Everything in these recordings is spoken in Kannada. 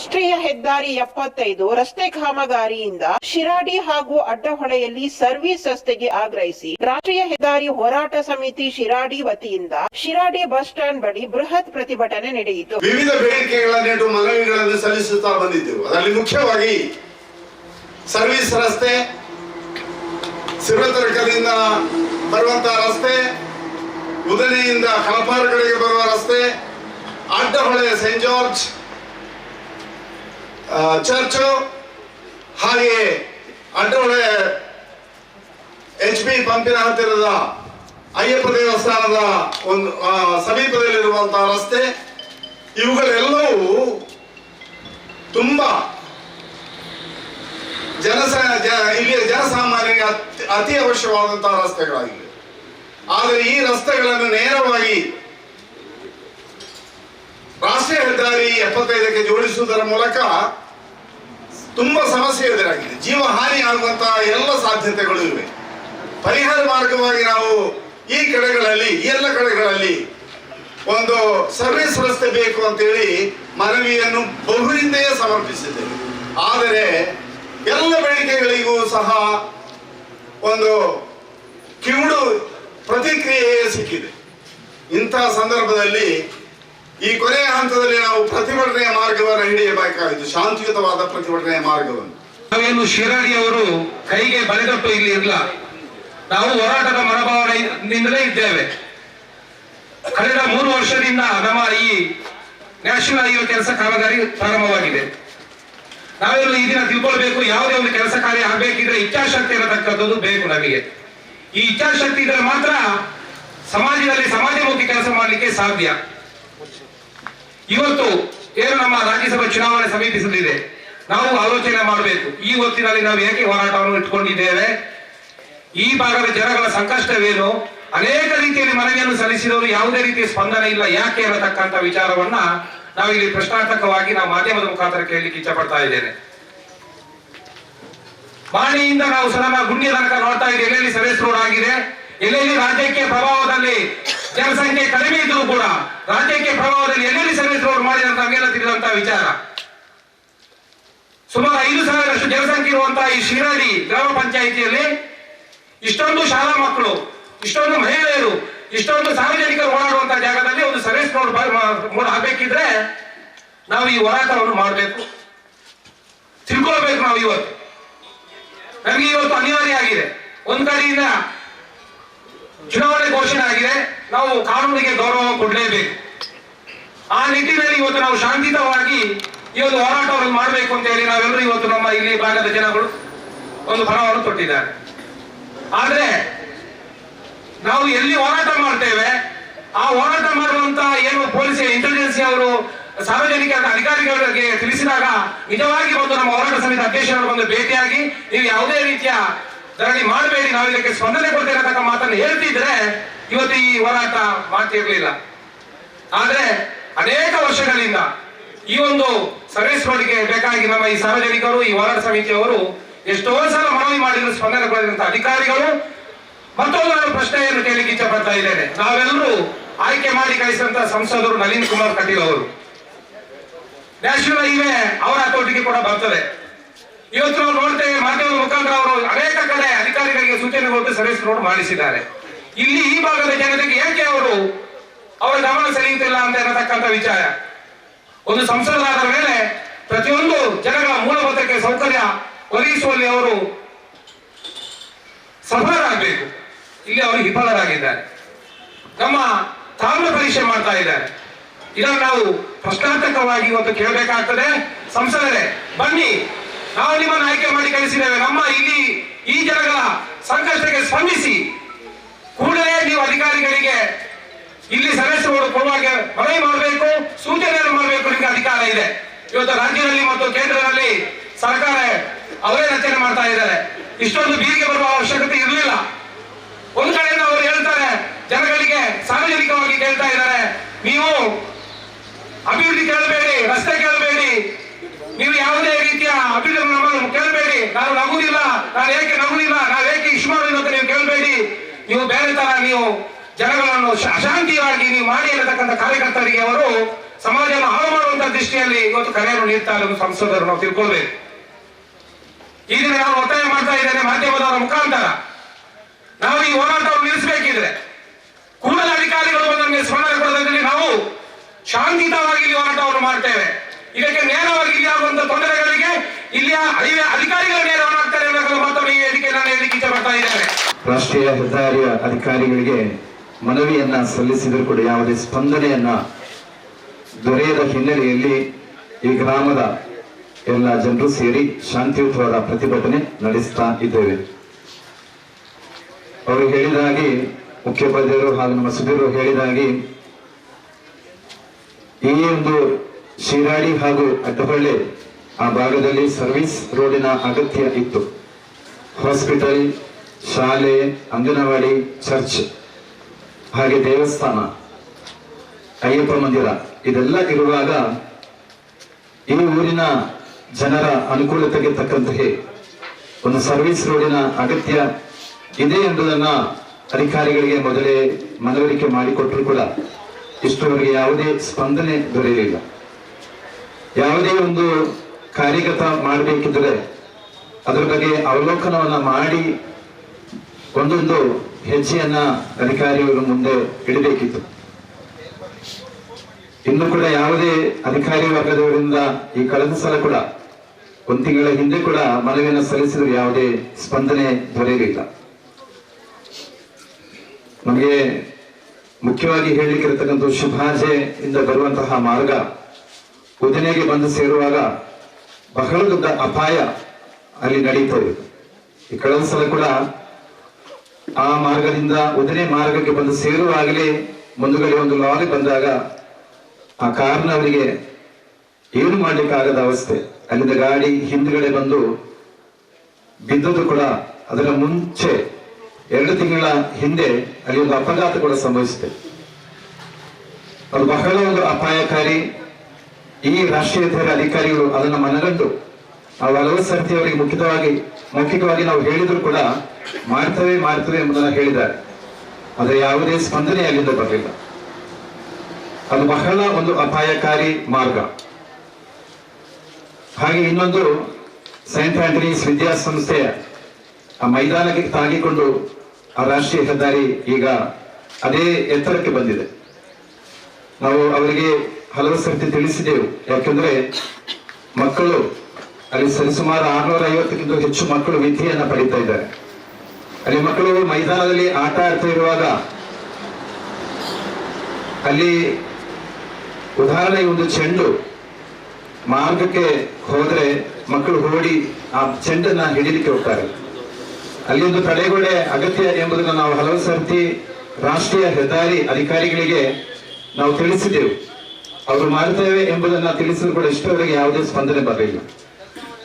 ರಾಷ್ಟ್ರೀಯ ಹೆದ್ದಾರಿ ಎಪ್ಪತ್ತೈದು ರಸ್ತೆ ಕಾಮಗಾರಿಯಿಂದ ಶಿರಾಡಿ ಹಾಗೂ ಅಡ್ಡಹೊಳೆಯಲ್ಲಿ ಸರ್ವಿಸ್ ರಸ್ತೆಗೆ ಆಗ್ರಹಿಸಿ ರಾಷ್ಟ್ರೀಯ ಹೆದ್ದಾರಿ ಹೋರಾಟ ಸಮಿತಿ ಶಿರಾಡಿ ವತಿಯಿಂದ ಶಿರಾಡಿ ಬಸ್ ಸ್ಟ್ಯಾಂಡ್ ಬಳಿ ಬೃಹತ್ ಪ್ರತಿಭಟನೆ ನಡೆಯಿತು. ವಿವಿಧ ಬೇಡಿಕೆಗಳನ್ನಿಟ್ಟು ಮನವಿಗಳನ್ನು ಸಲ್ಲಿಸುತ್ತಾ ಬಂದಿದ್ದೆವು. ಅದರಲ್ಲಿ ಮುಖ್ಯವಾಗಿ ಸರ್ವಿಸ್ ರಸ್ತೆ ಸಿರುವತರಕದಿಂದ ಬರುವಂತಹ ರಸ್ತೆ, ಉದನೆಯಿಂದ ಕಳಪಾರ ಕಡೆಗೆ ಬರುವ ರಸ್ತೆ ಅಡ್ಡಹೊಳೆಯ ಸೆಂಟ್ ಜಾರ್ಜ್ ಚರ್ಚು ಹಾಗೆಯೇ ಅಡ್ಡೊಳೆ ಎಚ್ ಬಿ ಪಂಪಿನ ಹತ್ತಿರದ ಅಯ್ಯಪ್ಪ ದೇವಸ್ಥಾನದ ಒಂದು ಸಮೀಪದಲ್ಲಿರುವಂತಹ ರಸ್ತೆ. ಇವುಗಳೆಲ್ಲವೂ ತುಂಬಾ ಜನಸ ಇಲ್ಲಿಯ ಜನಸಾಮಾನ್ಯರಿಗೆ ಅತಿ ಅವಶ್ಯವಾದಂತಹ ರಸ್ತೆಗಳಾಗಿವೆ. ಆದರೆ ಈ ರಸ್ತೆಗಳನ್ನು ನೇರವಾಗಿ ರಾಷ್ಟ್ರೀಯ ಹೆದ್ದಾರಿ ಎಪ್ಪತ್ತೈದಕ್ಕೆ ಜೋಡಿಸುವುದರ ಮೂಲಕ ತುಂಬಾ ಸಮಸ್ಯೆ ಎದುರಾಗಿದೆ. ಜೀವ ಹಾನಿ ಆಗುವಂತಹ ಎಲ್ಲ ಸಾಧ್ಯತೆಗಳು ಇವೆ. ಪರಿಹಾರ ಮಾರ್ಗವಾಗಿ ನಾವು ಈ ಕಡೆಗಳಲ್ಲಿ ಎಲ್ಲ ಕಡೆಗಳಲ್ಲಿ ಒಂದು ಸರ್ವಿಸ್ ರಸ್ತೆ ಬೇಕು ಅಂತೇಳಿ ಮನವಿಯನ್ನು ಬಹುರಿಂದೆಯೇ ಸಮರ್ಪಿಸಿದ್ದೇವೆ. ಆದರೆ ಎಲ್ಲ ಬೇಡಿಕೆಗಳಿಗೂ ಸಹ ಒಂದು ಕಿವುಡು ಪ್ರತಿಕ್ರಿಯೆ ಸಿಕ್ಕಿದೆ. ಇಂತಹ ಸಂದರ್ಭದಲ್ಲಿ ಈ ಕೊನೆಯ ಹಂತದಲ್ಲಿ ನಾವು ಪ್ರತಿಭಟನೆಯ ಮಾರ್ಗವನ್ನು ಹಿಡಿಯಬೇಕಾಗಿತ್ತು ಶಾಂತಿಯುತವಾದ ಪ್ರತಿಭಟನೆಯ ಮಾರ್ಗವನ್ನು. ನಾವೇನು ಶಿರಾಡಿ ಅವರು ಕೈಗೆ ಬರೆದಟ್ಟು ಇಲ್ಲಿ ಇರಲ್ಲ ನಾವು ಹೋರಾಟದ ಮನೋಭಾವನೆಯಿಂದಲೇ ಇದ್ದೇವೆ. ಕಳೆದ ಮೂರು ವರ್ಷದಿಂದ ನಮ್ಮ ಈ ನ್ಯಾಷನಲ್ ಹೈವೇ ಕೆಲಸ ಕಾಮಗಾರಿ ಪ್ರಾರಂಭವಾಗಿದೆ. ನಾವೆಲ್ಲ ಈ ದಿನ ತಿಳ್ಕೊಳ್ಬೇಕು, ಯಾವುದೇ ಒಂದು ಕೆಲಸ ಕಾರ್ಯ ಆಗಬೇಕಿದ್ರೆ ಇಚ್ಛಾಶಕ್ತಿ ಇರತಕ್ಕಂಥದ್ದು ಬೇಕು ನಮಗೆ. ಈ ಇಚ್ಛಾಶಕ್ತಿ ಇದ್ರೆ ಮಾತ್ರ ಸಮಾಜದಲ್ಲಿ ಸಮಾಜಮುಖಿ ಕೆಲಸ ಮಾಡಲಿಕ್ಕೆ ಸಾಧ್ಯ. ಇವತ್ತು ಏನು ನಮ್ಮ ರಾಜ್ಯಸಭಾ ಚುನಾವಣೆ ಸಮೀಪಿಸಲಿದೆ? ನಾವು ಆಲೋಚನೆ ಮಾಡಬೇಕು. ಈ ಹೊತ್ತಿನಲ್ಲಿ ನಾವು ಏಕೆ ಹೋರಾಟವನ್ನು ಇಟ್ಕೊಂಡಿದ್ದೇವೆ? ಈ ಭಾಗದ ಜನಗಳ ಸಂಕಷ್ಟವೇನು? ಅನೇಕ ರೀತಿಯಲ್ಲಿ ಮನವಿಯನ್ನು ಸಲ್ಲಿಸಿದವರು ಯಾವುದೇ ರೀತಿಯ ಸ್ಪಂದನೆ ಇಲ್ಲ. ಯಾಕೆ ಅನ್ನತಕ್ಕಂಥ ವಿಚಾರವನ್ನ ನಾವು ಇಲ್ಲಿ ಪ್ರಶ್ನಾರ್ಥಕವಾಗಿ ನಾವು ಮಾಧ್ಯಮದ ಮುಖಾಂತರ ಕೇಳಲಿಕ್ಕೆ ಇಚ್ಛೆ ಪಡ್ತಾ ಇದ್ದೇನೆ. ಮಾಣಿಯಿಂದ ನಾವು ಸದನ ಗುಂಡಿಯ ತನಕ ನೋಡ್ತಾ ಇದ್ದೇವೆ. ಎಲ್ಲೆಲ್ಲಿ ಸದಸ್ಯರು ಆಗಿದೆ? ಎಲ್ಲೆಲ್ಲಿ ರಾಜ್ಯಕ್ಕೆ ಪ್ರಭಾವದಲ್ಲಿ ಜನಸಂಖ್ಯೆ ಕಡಿಮೆ ಇದ್ದರೂ ಕೂಡ ರಾಜ್ಯಕ್ಕೆ ಪ್ರಭಾವದಲ್ಲಿ ಎಲ್ಲೆಲ್ಲಿ ರೋಡ್ ಮಾಡಿದಂತ ನಮಗೆಲ್ಲ ತಿಳಿದಂತ ವಿಚಾರ. ಸುಮಾರು ಐದು ಸಾವಿರಷ್ಟು ಜನಸಂಖ್ಯೆ ಇರುವಂತಹ ಈ ಶಿರಾಡಿ ಗ್ರಾಮ ಪಂಚಾಯಿತಿಯಲ್ಲಿ ಇಷ್ಟೊಂದು ಶಾಲಾ ಮಕ್ಕಳು, ಇಷ್ಟೊಂದು ಮಹಿಳೆಯರು, ಇಷ್ಟೊಂದು ಸಾರ್ವಜನಿಕರು ಓಡಾಡುವಂತಹ ಜಾಗದಲ್ಲಿ ಒಂದು ಸರ್ವಿಸ್ ರೋಡ್ ಮೂಡ್ ಆಗ್ಬೇಕಿದ್ರೆ ನಾವು ಈ ಹೋರಾಟವನ್ನು ಮಾಡಬೇಕು. ತಿಳ್ಕೊಳ್ಬೇಕು ನಾವು ಇವತ್ತು. ನಮಗೆ ಇವತ್ತು ಅನಿವಾರ್ಯ ಆಗಿದೆ. ಒಂದ್ ಕಡೆಯಿಂದ ಚುನಾವಣೆ ಘೋಷಣೆ ಆಗಿದೆ. ನಾವು ಕಾನೂನಿಗೆ ಗೌರವ ಕೊಡಲೇಬೇಕು. ಆ ನಿಟ್ಟಿನಲ್ಲಿ ಇವತ್ತು ನಾವು ಶಾಂತಿತವಾಗಿ ಈ ಒಂದು ಹೋರಾಟವನ್ನು ಮಾಡಬೇಕು ಅಂತ ಹೇಳಿ ನಾವೆಲ್ಲರೂ ಇವತ್ತು ನಮ್ಮ ಇಲ್ಲಿ ಭಾಗದ ಜನಗಳು ಒಂದು ಫಲವನ್ನು ಕೊಟ್ಟಿದ್ದಾರೆ ಆದ್ರೆ ನಾವು ಎಲ್ಲಿ ಹೋರಾಟ ಮಾಡ್ತೇವೆ, ಆ ಹೋರಾಟ ಮಾಡುವಂತ ಏನು ಪೊಲೀಸ್ ಇಂಟೆಲಿಜೆನ್ಸಿ ಅವರು ಸಾರ್ವಜನಿಕ ಅಧಿಕಾರಿಗಳಿಗೆ ತಿಳಿಸಿದಾಗ ನಿಜವಾಗಿ ಬಂದು ನಮ್ಮ ಹೋರಾಟ ಸಮಿತಿ ಅಧ್ಯಕ್ಷರು ಬಂದು ಭೇಟಿಯಾಗಿ ನೀವು ಯಾವುದೇ ರೀತಿಯ ಧರಣಿ ಮಾಡಬೇಡಿ ನಾವು ಇದಕ್ಕೆ ಸ್ಪಂದನೆ ಕೊಡ್ತೇವೆ ಮಾತನ್ನು ಹೇಳ್ತಿದ್ರೆ ಇವತ್ತು ಈ ಹೋರಾಟ ಮಾತಿರಲಿಲ್ಲ ಆದ್ರೆ ಅನೇಕ ವರ್ಷಗಳಿಂದ ಈ ಒಂದು ಸರ್ವಿಸ್ ರೋಡ್ಗೆ ಬೇಕಾಗಿ ನಮ್ಮ ಈ ಸಾರ್ವಜನಿಕರು, ಈ ಹೋರಾಟ ಸಮಿತಿಯವರು ಎಷ್ಟೋ ಸಲ ಮನವಿ ಮಾಡಿದ್ರು ಸ್ಪಂದನೆ ಅಧಿಕಾರಿಗಳು. ಮತ್ತೊಂದು ನಾನು ಪ್ರಶ್ನೆಯನ್ನು ಕೇಳಲಿಕ್ಕೆ ಇಚ್ಛೆ ಪಡ್ತಾ ಇದ್ದೇನೆ. ನಾವೆಲ್ಲರೂ ಆಯ್ಕೆ ಮಾಡಿ ಕಳಿಸಿದಂತ ಸಂಸದರು ನಳಿನ್ ಕುಮಾರ್ ಕಟೀಲ್ ಅವರು. ನ್ಯಾಷನಲ್ ಹೈವೇ ಅವರ ಹತೋಟಿಗೆ ಕೂಡ ಬರ್ತದೆ. ಇವತ್ತು ನಾವು ನೋಡ್ತೇವೆ, ಮಾಧ್ಯಮದ ಮುಖಾಂತರ ಅವರು ಅನೇಕ ಕಡೆ ಅಧಿಕಾರಿಗಳಿಗೆ ಸೂಚನೆ ಕೊಟ್ಟು ಸರ್ವಿಸ್ ರೋಡ್ ಮಾಡಿಸಿದ್ದಾರೆ. ಇಲ್ಲಿ ಈ ಭಾಗದ ಜನತೆಗೆ ಏಕೆ ಅವರು ಅವರ ಗಮನ ಸೆಳೆಯುತ್ತಿಲ್ಲ ಅಂತ ಇರತಕ್ಕಂಥ ವಿಚಾರ? ಒಂದು ಸಂಸದರಾದ ಮೇಲೆ ಪ್ರತಿಯೊಂದು ಜನಗಳ ಮೂಲಭೂತಕ್ಕೆ ಸೌಕರ್ಯ ಒದಗಿಸುವಲ್ಲಿ ಅವರು ಸಫಲರಾಗಬೇಕು. ಇಲ್ಲಿ ಅವರು ವಿಫಲರಾಗಿದ್ದಾರೆ ನಮ್ಮ ತಾಮ್ರ ಪರೀಕ್ಷೆ ಮಾಡ್ತಾ ಇದ್ದಾರೆ. ಇದನ್ನು ನಾವು ಪ್ರಶ್ನಾರ್ಥಕವಾಗಿ ಇವತ್ತು ಕೇಳಬೇಕಾಗ್ತದೆ. ಸಂಸದರೇ, ಬನ್ನಿ. ನಾವು ನಿಮ್ಮನ್ನು ಆಯ್ಕೆ ಮಾಡಿ ಕಳಿಸಿದ್ದೇವೆ. ನಮ್ಮ ಇಲ್ಲಿ ಈ ಜನಗಳ ಸಂಕಷ್ಟಕ್ಕೆ ಸ್ಪಂದಿಸಿ. ಕೂಡಲೇ ನೀವು ಅಧಿಕಾರಿಗಳಿಗೆ ಇಲ್ಲಿ ಸದಸ್ಯರು ಕೊಡುವಾಗೆ ಮನವಿ ಮಾಡಬೇಕು, ಸೂಚನೆಯನ್ನು ಮಾಡಬೇಕು, ನಿಮಗೆ ಅಧಿಕಾರ ಇದೆ. ಇವತ್ತು ರಾಜ್ಯದಲ್ಲಿ ಮತ್ತು ಕೇಂದ್ರದಲ್ಲಿ ಸರ್ಕಾರ ಅವರೇ ರಚನೆ ಮಾಡ್ತಾ ಇದ್ದಾರೆ. ಇಷ್ಟೊಂದು ಬೀದಿಗೆ ಬರುವ ಅವಶ್ಯಕತೆ ಇರಲಿಲ್ಲ. ಒಂದು ಕಡೆಯಿಂದ ಅವರು ಹೇಳ್ತಾರೆ, ಜನಗಳಿಗೆ ಸಾರ್ವಜನಿಕವಾಗಿ ಕೇಳ್ತಾ ಇದ್ದಾರೆ, ನೀವು ಅಭಿವೃದ್ಧಿ ಕೇಳಬೇಡಿ, ರಸ್ತೆ ಕೇಳಬೇಡಿ, ನೀವು ಯಾವುದೇ ರೀತಿಯ ಅಭಿವೃದ್ಧಿ ನಮ್ಮನ್ನು ಕೇಳಬೇಡಿ. ನಾನು ನಗುದಿಲ್ಲ ನಾನು ಏಕೆ ನಗುದಿಲ್ಲ ನಾವು ಏಕೆ ಮಾಡೋದಿಲ್ಲ ಅಂತ ನೀವು ಕೇಳಬೇಡಿ. ನೀವು ಬೇರೆ ತರ ನೀವು ಜನಗಳನ್ನು ಅಶಾಂತಿಯಾಗಿ ನೀವು ಮಾಡಿ ಇರತಕ್ಕಂಥ ಕಾರ್ಯಕರ್ತರಿಗೆ ಅವರು ಸಮಾಜವನ್ನು ಹಾಳು ಮಾಡುವಂತಹ ದೃಷ್ಟಿಯಲ್ಲಿ ಇವತ್ತು ಕರೆಯನ್ನು ನೀಡ್ತಾರೆ ಸಂಸದರು ನಾವು ತಿಳ್ಕೊಳ್ಬೇಕು. ಈ ದಿನ ನಾನು ಒತ್ತಾಯ ಮಾಡ್ತಾ ಇದ್ದೇನೆ ಮಾಧ್ಯಮದವರ ಮುಖಾಂತರ. ನಾವು ಈ ಹೋರಾಟವನ್ನು ನಿಲ್ಲಿಸಬೇಕಿದ್ರೆ ಕೂಡಲ ಅಧಿಕಾರಿಗಳು ಬಂದ ಸ್ಮರಣೆ ಕೊಡೋದ್ರಲ್ಲಿ ನಾವು ಶಾಂತಿಯುತವಾಗಿ ಹೋರಾಟವನ್ನು ಮಾಡ್ತೇವೆ. ಇದಕ್ಕೆ ನೇರವಾಗಿ ಇಲ್ಲಿ ಆಗುವಂತ ತೊಂದರೆಗಳಿಗೆ ಇಲ್ಲಿಯ ಅಧಿಕ- ಅಧಿಕಾರಿಗಳು ನೇರವಾಗ್ತಾರೆ ಅನ್ನೋ ಮಾತನ್ನು ಈ ಹೇಳಿಕೆ ನಾನು ಹೇಳಿಕೆ ಇಚ್ಛೆ ಪಡ್ತಾ ಇದ್ದೇನೆ. ರಾಷ್ಟ್ರೀಯ ಹೆದ್ದಾರಿಯ ಅಧಿಕಾರಿಗಳಿಗೆ ಮನವಿಯನ್ನ ಸಲ್ಲಿಸಿದರೂ ಕೂಡ ಯಾವುದೇ ಸ್ಪಂದನೆಯನ್ನ ದೊರೆಯದ ಹಿನ್ನೆಲೆಯಲ್ಲಿ ಈ ಗ್ರಾಮದ ಎಲ್ಲ ಜನರು ಸೇರಿ ಶಾಂತಿಯುತವಾದ ಪ್ರತಿಭಟನೆ ನಡೆಸ್ತಾ ಇದ್ದೇವೆ. ಅವರು ಹೇಳಿದ ಹಾಗೆ ಮುಖ್ಯೋಪಾಧ್ಯಾಯರು ಹಾಗೂ ನಮ್ಮ ಸುಧೀರು ಹೇಳಿದ ಹಾಗೆ ಈ ಒಂದು ಶಿರಾಡಿ ಹಾಗೂ ಅಡ್ಡಹೊಳ್ಳೆ ಆ ಭಾಗದಲ್ಲಿ ಸರ್ವಿಸ್ ರೋಡಿನ ಅಗತ್ಯ ಇತ್ತು. ಹಾಸ್ಪಿಟಲ್, ಶಾಲೆ, ಅಂಗನವಾಡಿ, ಚರ್ಚ್ ಹಾಗೆ ದೇವಸ್ಥಾನ, ಅಯ್ಯಪ್ಪ ಮಂದಿರ ಇದೆಲ್ಲ ಇರುವಾಗ ಈ ಊರಿನ ಜನರ ಅನುಕೂಲತೆಗೆ ತಕ್ಕಂತೆ ಒಂದು ಸರ್ವಿಸ್ ರೋಡಿನ ಅಗತ್ಯ ಇದೆ ಎಂಬುದನ್ನ ಅಧಿಕಾರಿಗಳಿಗೆ ಮೊದಲೇ ಮನವರಿಕೆ ಮಾಡಿಕೊಟ್ಟರು ಕೂಡ ಇಷ್ಟರವರೆಗೆ ಯಾವುದೇ ಸ್ಪಂದನೆ ದೊರೆಯಲಿಲ್ಲ. ಯಾವುದೇ ಒಂದು ಕಾರ್ಯಗತ ಮಾಡಬೇಕಿದ್ರೆ ಅದರ ಬಗ್ಗೆ ಅವಲೋಕನವನ್ನ ಮಾಡಿ ಒಂದೊಂದು ಹೆಜ್ಜೆಯನ್ನ ಅಧಿಕಾರಿಗಳು ಮುಂದೆ ಇಡಬೇಕಿತ್ತು. ಇನ್ನು ಕೂಡ ಯಾವುದೇ ಅಧಿಕಾರಿ ವರ್ಗದವರಿಂದ ಈ ಕಳೆದ ಸಲ ಕೂಡ, ಒಂದು ತಿಂಗಳ ಹಿಂದೆ ಕೂಡ ಮನವಿಯನ್ನು ಸಲ್ಲಿಸಿದ್ರು, ಯಾವುದೇ ಸ್ಪಂದನೆ ದೊರೆಯಲಿಲ್ಲ. ನಮಗೆ ಮುಖ್ಯವಾಗಿ ಹೇಳಲಿಕ್ಕೆ ಇರತಕ್ಕಂಥ ಶುಭಾಜೆ ಇಂದ ಬರುವಂತಹ ಮಾರ್ಗ ಉದನೆಗೆ ಬಂದು ಸೇರುವಾಗ ಬಹಳ ದೊಡ್ಡ ಅಪಾಯ ಅಲ್ಲಿ ನಡೀತದೆ ಈ ಕಳೆದ ಸಲ ಕೂಡ ಆ ಮಾರ್ಗದಿಂದ ಉದನೆ ಮಾರ್ಗಕ್ಕೆ ಬಂದು ಸೇರುವಾಗಲೇ ಮುಂದುಗಡೆ ಒಂದು ಲಾರಿ ಬಂದಾಗ ಆ ಕಾರ್ನವರಿಗೆ ಏನು ಮಾಡ್ಲಿಕ್ಕಾಗದ ಅವಸ್ಥೆ. ಅಲ್ಲಿಂದ ಗಾಡಿ ಹಿಂದ್ಗಡೆ ಬಂದು ಬಿದ್ದದ್ದು ಕೂಡ ಅದರ ಮುಂಚೆ ಎರಡು ತಿಂಗಳ ಹಿಂದೆ ಅಲ್ಲಿ ಒಂದು ಅಪಘಾತ ಕೂಡ ಸಂಭವಿಸಿದೆ. ಅದು ಬಹಳ ಒಂದು ಅಪಾಯಕಾರಿ ಈ ರಾಷ್ಟ್ರೀಯ ಧ್ವರ ಅಧಿಕಾರಿಗಳು ಅದನ್ನು ಮನಗಂಡು ನಾವು ಹಲವು ಸರ್ತಿ ಅವರಿಗೆ ಮುಖ್ಯವಾಗಿ ಮೌಖಿಕವಾಗಿ ನಾವು ಹೇಳಿದ್ರು ಕೂಡ ಮಾಡ್ತೇವೆ ಮಾಡ್ತೇವೆ ಎಂಬುದನ್ನು ಹೇಳಿದ್ದಾರೆ. ಅದರ ಯಾವುದೇ ಸ್ಪಂದನೆ ಅಲ್ಲಿಂದ ಬರಲಿಲ್ಲ. ಅದು ಬಹಳ ಒಂದು ಅಪಾಯಕಾರಿ ಮಾರ್ಗ. ಹಾಗೆ ಇನ್ನೊಂದು ಸೈಂಟ್ ಆಂಟನೀಸ್ ವಿದ್ಯಾಸಂಸ್ಥೆಯ ಆ ಮೈದಾನಕ್ಕೆ ತಾಗಿಕೊಂಡು ಆ ರಾಷ್ಟ್ರೀಯ ಹೆದ್ದಾರಿ ಈಗ ಅದೇ ಎತ್ತರಕ್ಕೆ ಬಂದಿದೆ. ನಾವು ಅವರಿಗೆ ಹಲವು ಸರ್ತಿ ತಿಳಿಸಿದೆವು. ಯಾಕಂದ್ರೆ ಮಕ್ಕಳು, ಅಲ್ಲಿ ಸರಿಸುಮಾರು ಆರ್ನೂರ ಐವತ್ತಕ್ಕಿಂತ ಹೆಚ್ಚು ಮಕ್ಕಳು ವಿದ್ಯೆಯನ್ನ ಪಡಿತಾ ಇದ್ದಾರೆ. ಅಲ್ಲಿ ಮಕ್ಕಳು ಮೈದಾನದಲ್ಲಿ ಆಟ ಆಡ್ತಾ ಇರುವಾಗ ಅಲ್ಲಿ ಉದಾಹರಣೆಗೆ ಒಂದು ಚೆಂಡು. ಮಾರ್ಗಕ್ಕೆ ಹೋದ್ರೆ ಮಕ್ಕಳು ಓಡಿ ಆ ಚೆಂಡನ್ನ ಹಿಡಿಲಿಕ್ಕೆ ಹೋಗ್ತಾರೆ. ಅಲ್ಲಿ ಒಂದು ತಡೆಗೋಡೆ ಅಗತ್ಯ ಎಂಬುದನ್ನು ನಾವು ಹಲವು ಸರ್ತಿ ರಾಷ್ಟ್ರೀಯ ಹೆದ್ದಾರಿ ಅಧಿಕಾರಿಗಳಿಗೆ ನಾವು ತಿಳಿಸಿದೆವು. ಅವರು ಮಾಡ್ತೇವೆ ಎಂಬುದನ್ನ ತಿಳಿಸಿದ್ರು ಕೂಡ ಇಷ್ಟವರೆಗೆ ಯಾವುದೇ ಸ್ಪಂದನೆ ಬರಲಿಲ್ಲ.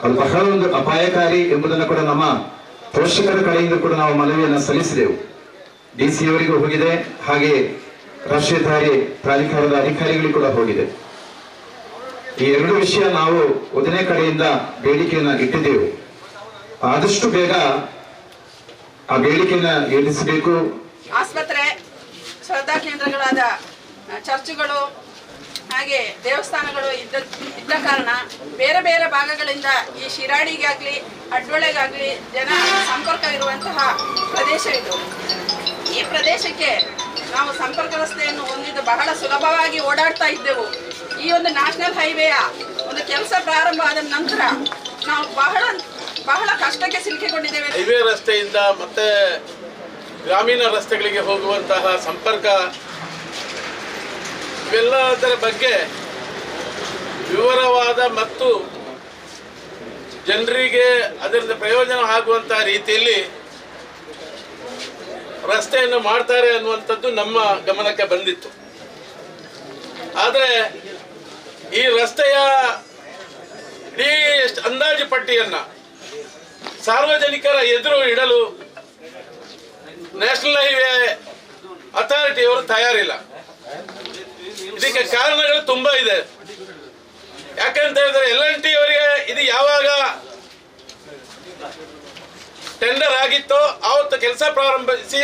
ಅದು ಬಹಳ ಒಂದು ಅಪಾಯಕಾರಿ ಎಂಬುದನ್ನು ಕೂಡ ನಮ್ಮ ಪೋಷಕರ ಕಡೆಯಿಂದ ಕೂಡ ನಾವು ಮನವಿಯನ್ನು ಸಲ್ಲಿಸಿದೆವು. ಡಿ ಸಿ ಅವರಿಗೂ ಹೋಗಿದೆ, ಹಾಗೆ ರಾಷ್ಟ್ರೀಯ ಧಾರಿ ಪ್ರಾಧಿಕಾರದ ಅಧಿಕಾರಿಗಳಿಗೂ ಕೂಡ ಹೋಗಿದೆ. ಈ ಎರಡು ವಿಷಯ ನಾವು ಒಂದನೇ ಕಡೆಯಿಂದ ಬೇಡಿಕೆಯನ್ನ ಇಟ್ಟಿದ್ದೆವು. ಆದಷ್ಟು ಬೇಗ ಆ ಬೇಡಿಕೆಯನ್ನ ಏರಿಸಬೇಕು. ಆಸ್ಪತ್ರೆ, ಶ್ರದ್ಧಾ ಕೇಂದ್ರಗಳಾದ ಚರ್ಚುಗಳು ಹಾಗೆ ದೇವಸ್ಥಾನಗಳು ಇದ್ದ ಇದ್ದ ಕಾರಣ ಬೇರೆ ಬೇರೆ ಭಾಗಗಳಿಂದ ಈ ಶಿರಾಡಿಗಾಗ್ಲಿ, ಅಡ್ವಳೆಗಾಗ್ಲಿ ಜನ ಸಂಪರ್ಕ ಇರುವಂತಹ ಪ್ರದೇಶ ಇದು. ಈ ಪ್ರದೇಶಕ್ಕೆ ನಾವು ಸಂಪರ್ಕ ರಸ್ತೆಯನ್ನು ಹೊಂದಿದ್ದು ಬಹಳ ಸುಲಭವಾಗಿ ಓಡಾಡ್ತಾ ಇದ್ದೆವು. ಈ ಒಂದು ನ್ಯಾಷನಲ್ ಹೈವೇಯ ಒಂದು ಕೆಲಸ ಪ್ರಾರಂಭ ಆದ ನಂತರ ನಾವು ಬಹಳ ಬಹಳ ಕಷ್ಟಕ್ಕೆ ಸಿಲುಕಿಕೊಂಡಿದ್ದೇವೆ. ಹೈವೇ ರಸ್ತೆಯಿಂದ ಮತ್ತೆ ಗ್ರಾಮೀಣ ರಸ್ತೆಗಳಿಗೆ ಹೋಗುವಂತಹ ಸಂಪರ್ಕ ಇವೆಲ್ಲದರ ಬಗ್ಗೆ ವಿವರವಾದ ಮತ್ತು ಜನರಿಗೆ ಅದರಿಂದ ಪ್ರಯೋಜನ ಆಗುವಂತಹ ರೀತಿಯಲ್ಲಿ ರಸ್ತೆಯನ್ನು ಮಾಡ್ತಾರೆ ಅನ್ನುವಂಥದ್ದು ನಮ್ಮ ಗಮನಕ್ಕೆ ಬಂದಿತ್ತು. ಆದರೆ ಈ ರಸ್ತೆಯ ಇಡೀ ಅಂದಾಜು ಪಟ್ಟಿಯನ್ನು ಸಾರ್ವಜನಿಕರ ಎದುರು ಇಡಲು ನ್ಯಾಷನಲ್ ಹೈವೇ ಅಥಾರಿಟಿಯವರು ತಯಾರಿಲ್ಲ. ಇದಕ್ಕೆ ಕಾರಣಗಳು ತುಂಬಾ ಇದೆ. ಯಾಕಂತ ಹೇಳಿದ್ರೆ ಎಲ್ ಎನ್ ಟಿ ಅವರಿಗೆ ಇದು ಯಾವಾಗ ಟೆಂಡರ್ ಆಗಿತ್ತೋ ಆವತ್ತು ಕೆಲಸ ಪ್ರಾರಂಭಿಸಿ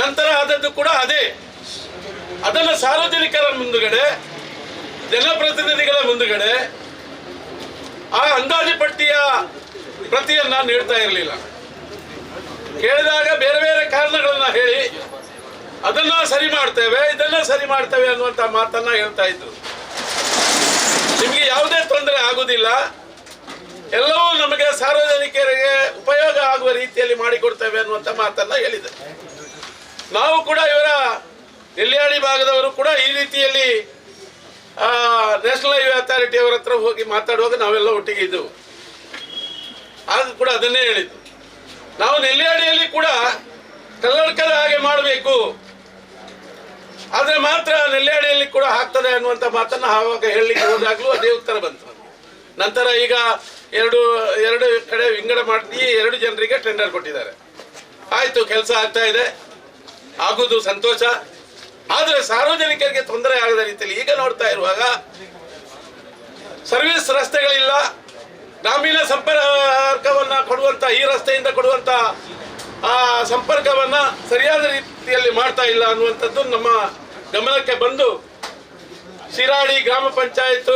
ನಂತರ ಆದದ್ದು ಕೂಡ ಅದೇ. ಅದನ್ನು ಸಾರ್ವಜನಿಕರ ಮುಂದುಗಡೆ, ಜನಪ್ರತಿನಿಧಿಗಳ ಮುಂದುಗಡೆ ಆ ಅಂದಾಜು ಪಟ್ಟಿಯ ಪ್ರತಿಯನ್ನ ನೀಡ್ತಾ ಇರಲಿಲ್ಲ. ಕೇಳಿದಾಗ ಬೇರೆ ಬೇರೆ ಕಾರಣಗಳನ್ನ ಹೇಳಿ ಅದನ್ನ ಸರಿ ಮಾಡ್ತೇವೆ, ಇದನ್ನ ಸರಿ ಮಾಡ್ತೇವೆ ಅನ್ನುವಂತ ಮಾತನ್ನ ಹೇಳ್ತಾ ಇದ್ರು. ನಿಮಗೆ ಯಾವುದೇ ತೊಂದರೆ ಆಗುದಿಲ್ಲ. ಎಲ್ಲವೂ ನಮಗೆ ಸಾರ್ವಜನಿಕರಿಗೆ ಉಪಯೋಗ ಆಗುವ ರೀತಿಯಲ್ಲಿ ಮಾಡಿಕೊಡ್ತೇವೆ ಅನ್ನುವಂತ ಮಾತನ್ನ ಹೇಳಿದೆ ನಾವು ಕೂಡ ಇವರ ನೆಲ್ಯಾಡಿ ಭಾಗದವರು ಕೂಡ ಈ ರೀತಿಯಲ್ಲಿ ನ್ಯಾಷನಲ್ ಹೈವೇ ಅಥಾರಿಟಿ ಅವರ ಹತ್ರ ಹೋಗಿ ಮಾತಾಡುವಾಗ ನಾವೆಲ್ಲ ಒಟ್ಟಿಗೆ ಇದ್ದೆವು. ಆಗ ಕೂಡ ಅದನ್ನೇ ಹೇಳಿದ್ದು ನಾವು ನೆಲ್ಯಾಡಿಯಲ್ಲಿ ಕೂಡ ಕಲ್ಲಡ್ಕದ ಹಾಗೆ ಮಾಡಬೇಕು. ಆದ್ರೆ ಮಾತ್ರ ನೆಲ್ಯಾಡಿಯಲ್ಲಿ ಕೂಡ ಆಗ್ತದೆ ಅನ್ನುವಂಥ ಮಾತನ್ನ ಆವಾಗ ಹೇಳಲಿಕ್ಕೆ ಹೋದಾಗ್ಲೂ ಅದೇ ಉತ್ತರ ಬಂತು. ನಂತರ ಈಗ ಎರಡು ಎರಡು ಕಡೆ ವಿಂಗಡ ಮಾಡಿ ಎರಡು ಜನರಿಗೆ ಟೆಂಡರ್ ಕೊಟ್ಟಿದ್ದಾರೆ. ಆಯ್ತು, ಕೆಲಸ ಆಗ್ತಾ ಇದೆ. ಆಗುದು ಸಂತೋಷ. ಆದ್ರೆ ಸಾರ್ವಜನಿಕರಿಗೆ ತೊಂದರೆ ಆಗದ ರೀತಿಯಲ್ಲಿ ಈಗ ನೋಡ್ತಾ ಇರುವಾಗ ಸರ್ವಿಸ್ ರಸ್ತೆಗಳಿಲ್ಲ. ಗ್ರಾಮೀಣ ಸಂಪರ್ಕವನ್ನ ಕೊಡುವಂತ, ಈ ರಸ್ತೆಯಿಂದ ಕೊಡುವಂತ, ಆ ಸಂಪರ್ಕವನ್ನ ಸರಿಯಾದ ರೀತಿಯಲ್ಲಿ ಮಾಡ್ತಾ ಇಲ್ಲ ಅನ್ನುವಂಥದ್ದು ನಮ್ಮ ಗಮನಕ್ಕೆ ಬಂದು ಶಿರಾಡಿ ಗ್ರಾಮ ಪಂಚಾಯತ್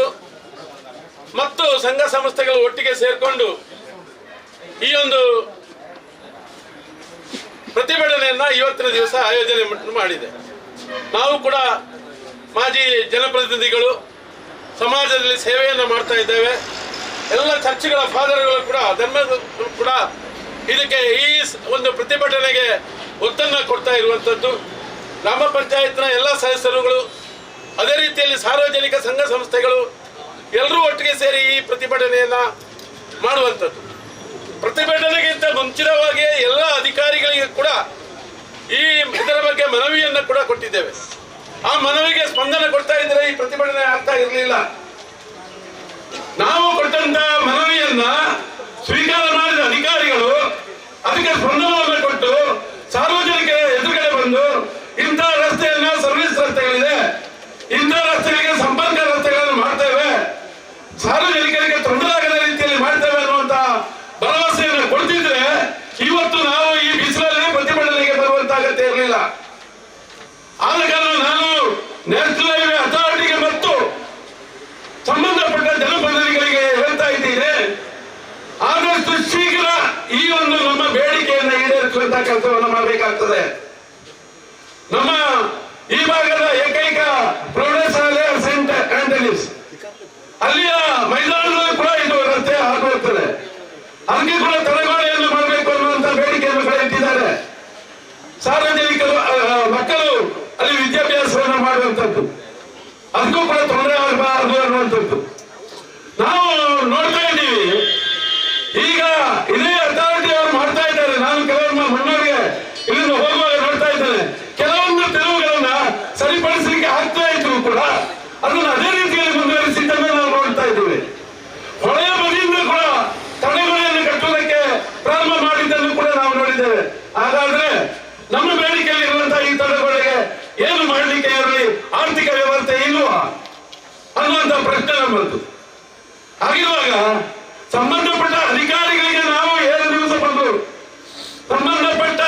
ಮತ್ತು ಸಂಘ ಸಂಸ್ಥೆಗಳು ಒಟ್ಟಿಗೆ ಸೇರಿಕೊಂಡು ಈ ಒಂದು ಪ್ರತಿಭಟನೆಯನ್ನ ಇವತ್ತಿನ ದಿವಸ ಆಯೋಜನೆ ಮಾಡಿದೆ. ನಾವು ಕೂಡ ಮಾಜಿ ಜನಪ್ರತಿನಿಧಿಗಳು ಸಮಾಜದಲ್ಲಿ ಸೇವೆಯನ್ನು ಮಾಡ್ತಾ ಇದ್ದೇವೆ. ಎಲ್ಲ ಚರ್ಚ್ಗಳ ಫಾದರ್ಗಳು ಕೂಡ ಧರ್ಮ ಕೂಡ ಇದಕ್ಕೆ ಈ ಒಂದು ಪ್ರತಿಭಟನೆಗೆ ಒತ್ತನ್ನು ಕೊಡ್ತಾ ಇರುವಂಥದ್ದು ಗ್ರಾಮ ಪಂಚಾಯತ್ನ ಎಲ್ಲ ಸದಸ್ಯರುಗಳು, ಅದೇ ರೀತಿಯಲ್ಲಿ ಸಾರ್ವಜನಿಕ ಸಂಘ ಸಂಸ್ಥೆಗಳು ಎಲ್ಲರೂ ಒಟ್ಟಿಗೆ ಸೇರಿ ಈ ಪ್ರತಿಭಟನೆಯನ್ನ ಮಾಡುವಂಥದ್ದು. ಪ್ರತಿಭಟನೆಗಿಂತ ಮುಂಚಿತವಾಗಿಯೇ ಎಲ್ಲ ಅಧಿಕಾರಿಗಳಿಗೆ ಕೂಡ ಈ ಇದರ ಬಗ್ಗೆ ಮನವಿಯನ್ನು ಕೂಡ ಕೊಟ್ಟಿದ್ದೇವೆ. ಆ ಮನವಿಗೆ ಸ್ಪಂದನೆ ಕೊಡ್ತಾ ಇದ್ರೆ ಈ ಪ್ರತಿಭಟನೆ ಆಗ್ತಾ ಇರಲಿಲ್ಲ. ನಾವು ಕೊಟ್ಟಂತ ಮನವಿಯನ್ನ ಸ್ವೀಕಾರ ಮಾಡಿದ ಅಧಿಕಾರಿಗಳು ಅದಕ್ಕೆ ಸ್ಪಂದನವನ್ನು ಕೊಟ್ಟು ಇಂಥ ರಸ್ತೆಯನ್ನ ಸರ್ವಿಸ್ ರಸ್ತೆಗಳಿದೆ. ಇಂಥ ರಸ್ತೆಗಳಿಗೆ ಸಂಪರ್ಕ ರಸ್ತೆಗಳನ್ನು ಮಾಡ್ತೇವೆ. ಸಾರ್ವಜನಿಕರಿಗೆ ತೊಂದರೆ ಆಗದ ರೀತಿಯಲ್ಲಿ ಮಾಡ್ತೇವೆ ಅನ್ನುವಂತ ಭರವಸೆಯನ್ನು ಕೊಡ್ತಿದ್ರೆ ಇವತ್ತು ನಾವು ಈ ಬಿಸಿಲಲ್ಲಿ ಪ್ರತಿಭಟನೆಗೆ ಬರುವಂತ ಅಗತ್ಯ ಇರಲಿಲ್ಲ. ಆದ ಕಾರಣ ನಾನು ನ್ಯಾಷನಲ್ ಹೈವೇ ಅಥಾರಿಟಿಗೆ ಮತ್ತು ಸಂಬಂಧಪಟ್ಟ ಜನಪ್ರತಿನಿಧಿಗಳಿಗೆ ಹೇಳ್ತಾ ಇದ್ದೀನಿ. ಆದಷ್ಟು ಶೀಘ್ರ ಈ ಒಂದು ನಮ್ಮ ಬೇಡಿಕೆಯನ್ನು ಈಡೇರಿಸುವಂತಹ ಕೆಲಸವನ್ನು ಮಾಡಬೇಕಾಗ್ತದೆ. ನಮ್ಮ ಈ ಭಾಗದ ಏಕೈಕ ಪ್ರೌಢಶಾಲೆ ಸೆಂಟ್ ಆಂಟನೀಸ್ ಅಲ್ಲಿಯ ಮೈದಾನದಲ್ಲಿ ಕೂಡ ಇದು ರಸ್ತೆ ಹಾದು ಅಲ್ಲಿ ಕೂಡ ತಡೆಗೋಡೆಯನ್ನು ಮಾಡಬೇಕು ಅನ್ನುವಂತ ಬೇಡಿಕೆಯನ್ನು ಕೂಡ ಇಟ್ಟಿದ್ದಾರೆ. ಆ, ಮಕ್ಕಳು ಅಲ್ಲಿ ವಿದ್ಯಾಭ್ಯಾಸವನ್ನು ಮಾಡುವಂತದ್ದು. ಅದಕ್ಕೂ ಕೂಡ ತೊಂದರೆ ಆಗಬಾರದು ಅನ್ನುವಂಥದ್ದು ನಾವು ನೋಡ್ತಾ ಇದ್ದೀವಿ ಈಗ ಇದೇ ಅಥಾರಿಟಿ ಅವರು ಮಾಡ್ತಾ ಇದ್ದಾರೆ ನಾನು ಕೆಲವೊಮ್ಮೆ ಮುನ್ನೋರಿಗೆ ಇಲ್ಲಿಂದ ಹೋಗುವಾಗ ನೋಡ್ತಾ ಇದ್ದೇನೆ ಕೆಲವೊಂದು ತೆರವುಗಳನ್ನ ಸರಿಪಡಿಸಲಿಕ್ಕೆ ಆಗ್ತಾ ಇದ್ರು ಕೂಡ ಅದನ್ನು ಅದೇ ರೀತಿಯಲ್ಲಿ ಮುಂದುವರಿಸಿದ್ದನ್ನು ನಾವು ನೋಡ್ತಾ ಇದ್ದೀವಿ ಹೊಳೆಯ ಬದಿಯಿಂದ ಕೂಡ ತಡೆಗೋಡೆಯನ್ನು ಕಟ್ಟುವುದಕ್ಕೆ ಪ್ರಾರಂಭ ಮಾಡಿದ್ದನ್ನು ಕೂಡ ನಾವು ನೋಡಿದ್ದೇವೆ ಹಾಗಾದ್ರೆ ನಮ್ಮ ಬೇಡಿಕೆಯಲ್ಲಿ ಇರುವಂತಹ ಈ ತಡೆಗೋಡೆಗೆ ಏನು ಮಾಡಲಿಕ್ಕೆ ಇರಲಿ ಆರ್ಥಿಕ ವ್ಯವಸ್ಥೆ ಇಲ್ವಾ ಅನ್ನುವಂತ ಪ್ರಶ್ನೆ ಬಂತು ಹಾಗಿರುವಾಗ ಸಂಬಂಧಪಟ್ಟ ಅಧಿಕಾರಿಗಳಿಗೆ ನಾವು ಏಳು ದಿವಸ ಬಂದು ಸಂಬಂಧಪಟ್ಟ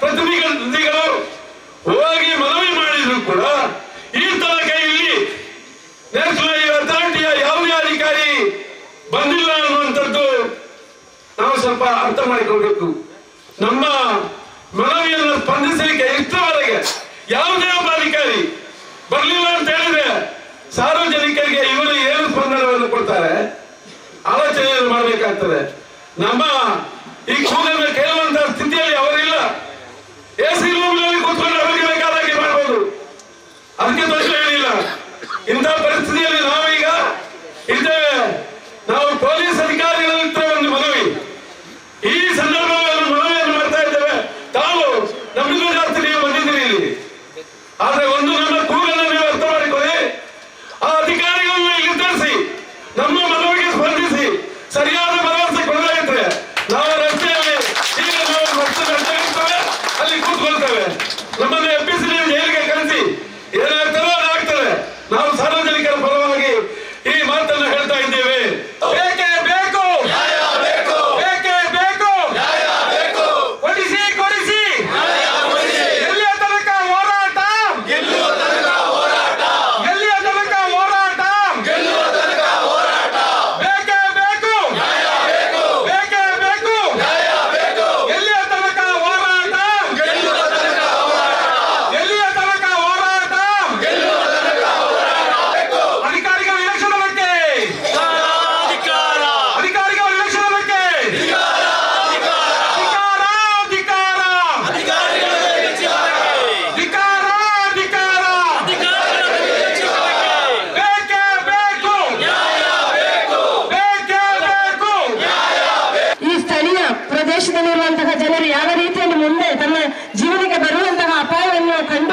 ಪ್ರತಿನಿಧಿಗಳು ಹೋಗಿ ಮನವಿ ಮಾಡಿದ್ರು ಕೂಡ ಈ ತನಕ ಇಲ್ಲಿ ನ್ಯಾಷನಲ್ ಅಥಾರಿಟಿಯ ಯಾವುದೇ ಅಧಿಕಾರಿ ಬಂದಿಲ್ಲ ಅನ್ನುವಂಥದ್ದು ನಾವು ಸ್ವಲ್ಪ ಅರ್ಥ ಮಾಡಿಕೊಳ್ಬೇಕು. ನಮ್ಮ ಮನವಿಯನ್ನು ಸ್ಪಂದಿಸಲಿಕ್ಕೆ ಇಷ್ಟವರೆಗೆ ಯಾವುದೇ ಒಬ್ಬ ಅಧಿಕಾರಿ ಬರಲಿಲ್ಲ ಅಂತ ಹೇಳಿದ್ರೆ ಸಾರ್ವಜನಿಕರಿಗೆ ಇವರು ಏನು ಸ್ಪಂದನವನ್ನು ಕೊಡ್ತಾರೆ? ಆಲೋಚನೆಯನ್ನು ಮಾಡಬೇಕಾಗ್ತದೆ. ನಮ್ಮ ಈ ಕೂಗನ್ನು ಕೇಳುವಂತಹ ಸ್ಥಿತಿಯಲ್ಲಿ ಅವರಿಲ್ಲ. ಎಸಿ ರೂಮ್ನಲ್ಲಿ ಕೂತ್ಕೊಂಡು ಅವರಿಗೆ ಬೇಕಾದಾಗೆ ಮಾಡಬಹುದು ಅದಕ್ಕೆ ದೋಷ ಏನಿಲ್ಲ. ಇಂಥ ಪರಿಸ್ಥಿತಿಯಲ್ಲಿ ನಾವೀಗ ಇದ್ದೇವೆ ನಾವು ಪೊಲೀಸ್ ಅಧಿಕಾರಿಗಳ ಹತ್ರ ಒಂದು ಮನವಿ ಈ ಸಂದರ್ಭದಲ್ಲಿ ಮನವಿಯನ್ನು ಮಾಡ್ತಾ ಇದ್ದೇವೆ ತಾವು ನಮಗೂ ಜಾಸ್ತಿ ನೀವು ಬಂದಿದ್ದೀರಿ ಇಲ್ಲಿ ಆದ್ರೆ ಒಂದು ನಮ್ಮ ಕೂಗನ್ನು ನೀವು ಅರ್ಥ ಮಾಡಿಕೊಳ್ಳಿ ಆ ಅಧಿಕಾರಿಗಳನ್ನ ಇಲ್ಲಿ ತರಿಸಿ ನಮ್ಮ ಮನವಿಗೆ ಸ್ಪಂದಿಸಿ ಸರಿಯಾದ ಭರವಸೆ ಕೊಡಲಾಗಿದ್ರೆ ನಾವು ರಸ್ತೆಯಲ್ಲಿ ಈಗ ನಾವು ರಸ್ತೆ ರಸ್ತೆಗಳಿರ್ತವೆ ಅಲ್ಲಿ ಕೂತ್ಕೊಳ್ತೇವೆ ನಮ್ಮನ್ನು ಎಬ್ಬಿಸಿ ನೀವು ಜೈಲಿಗೆ ಕಳಿಸಿ ಏನಾಗ್ತದೋ ಅದಾಗ್ತದೆ ನಾವು ಸಾರ್ವಜನಿಕರ ಪರ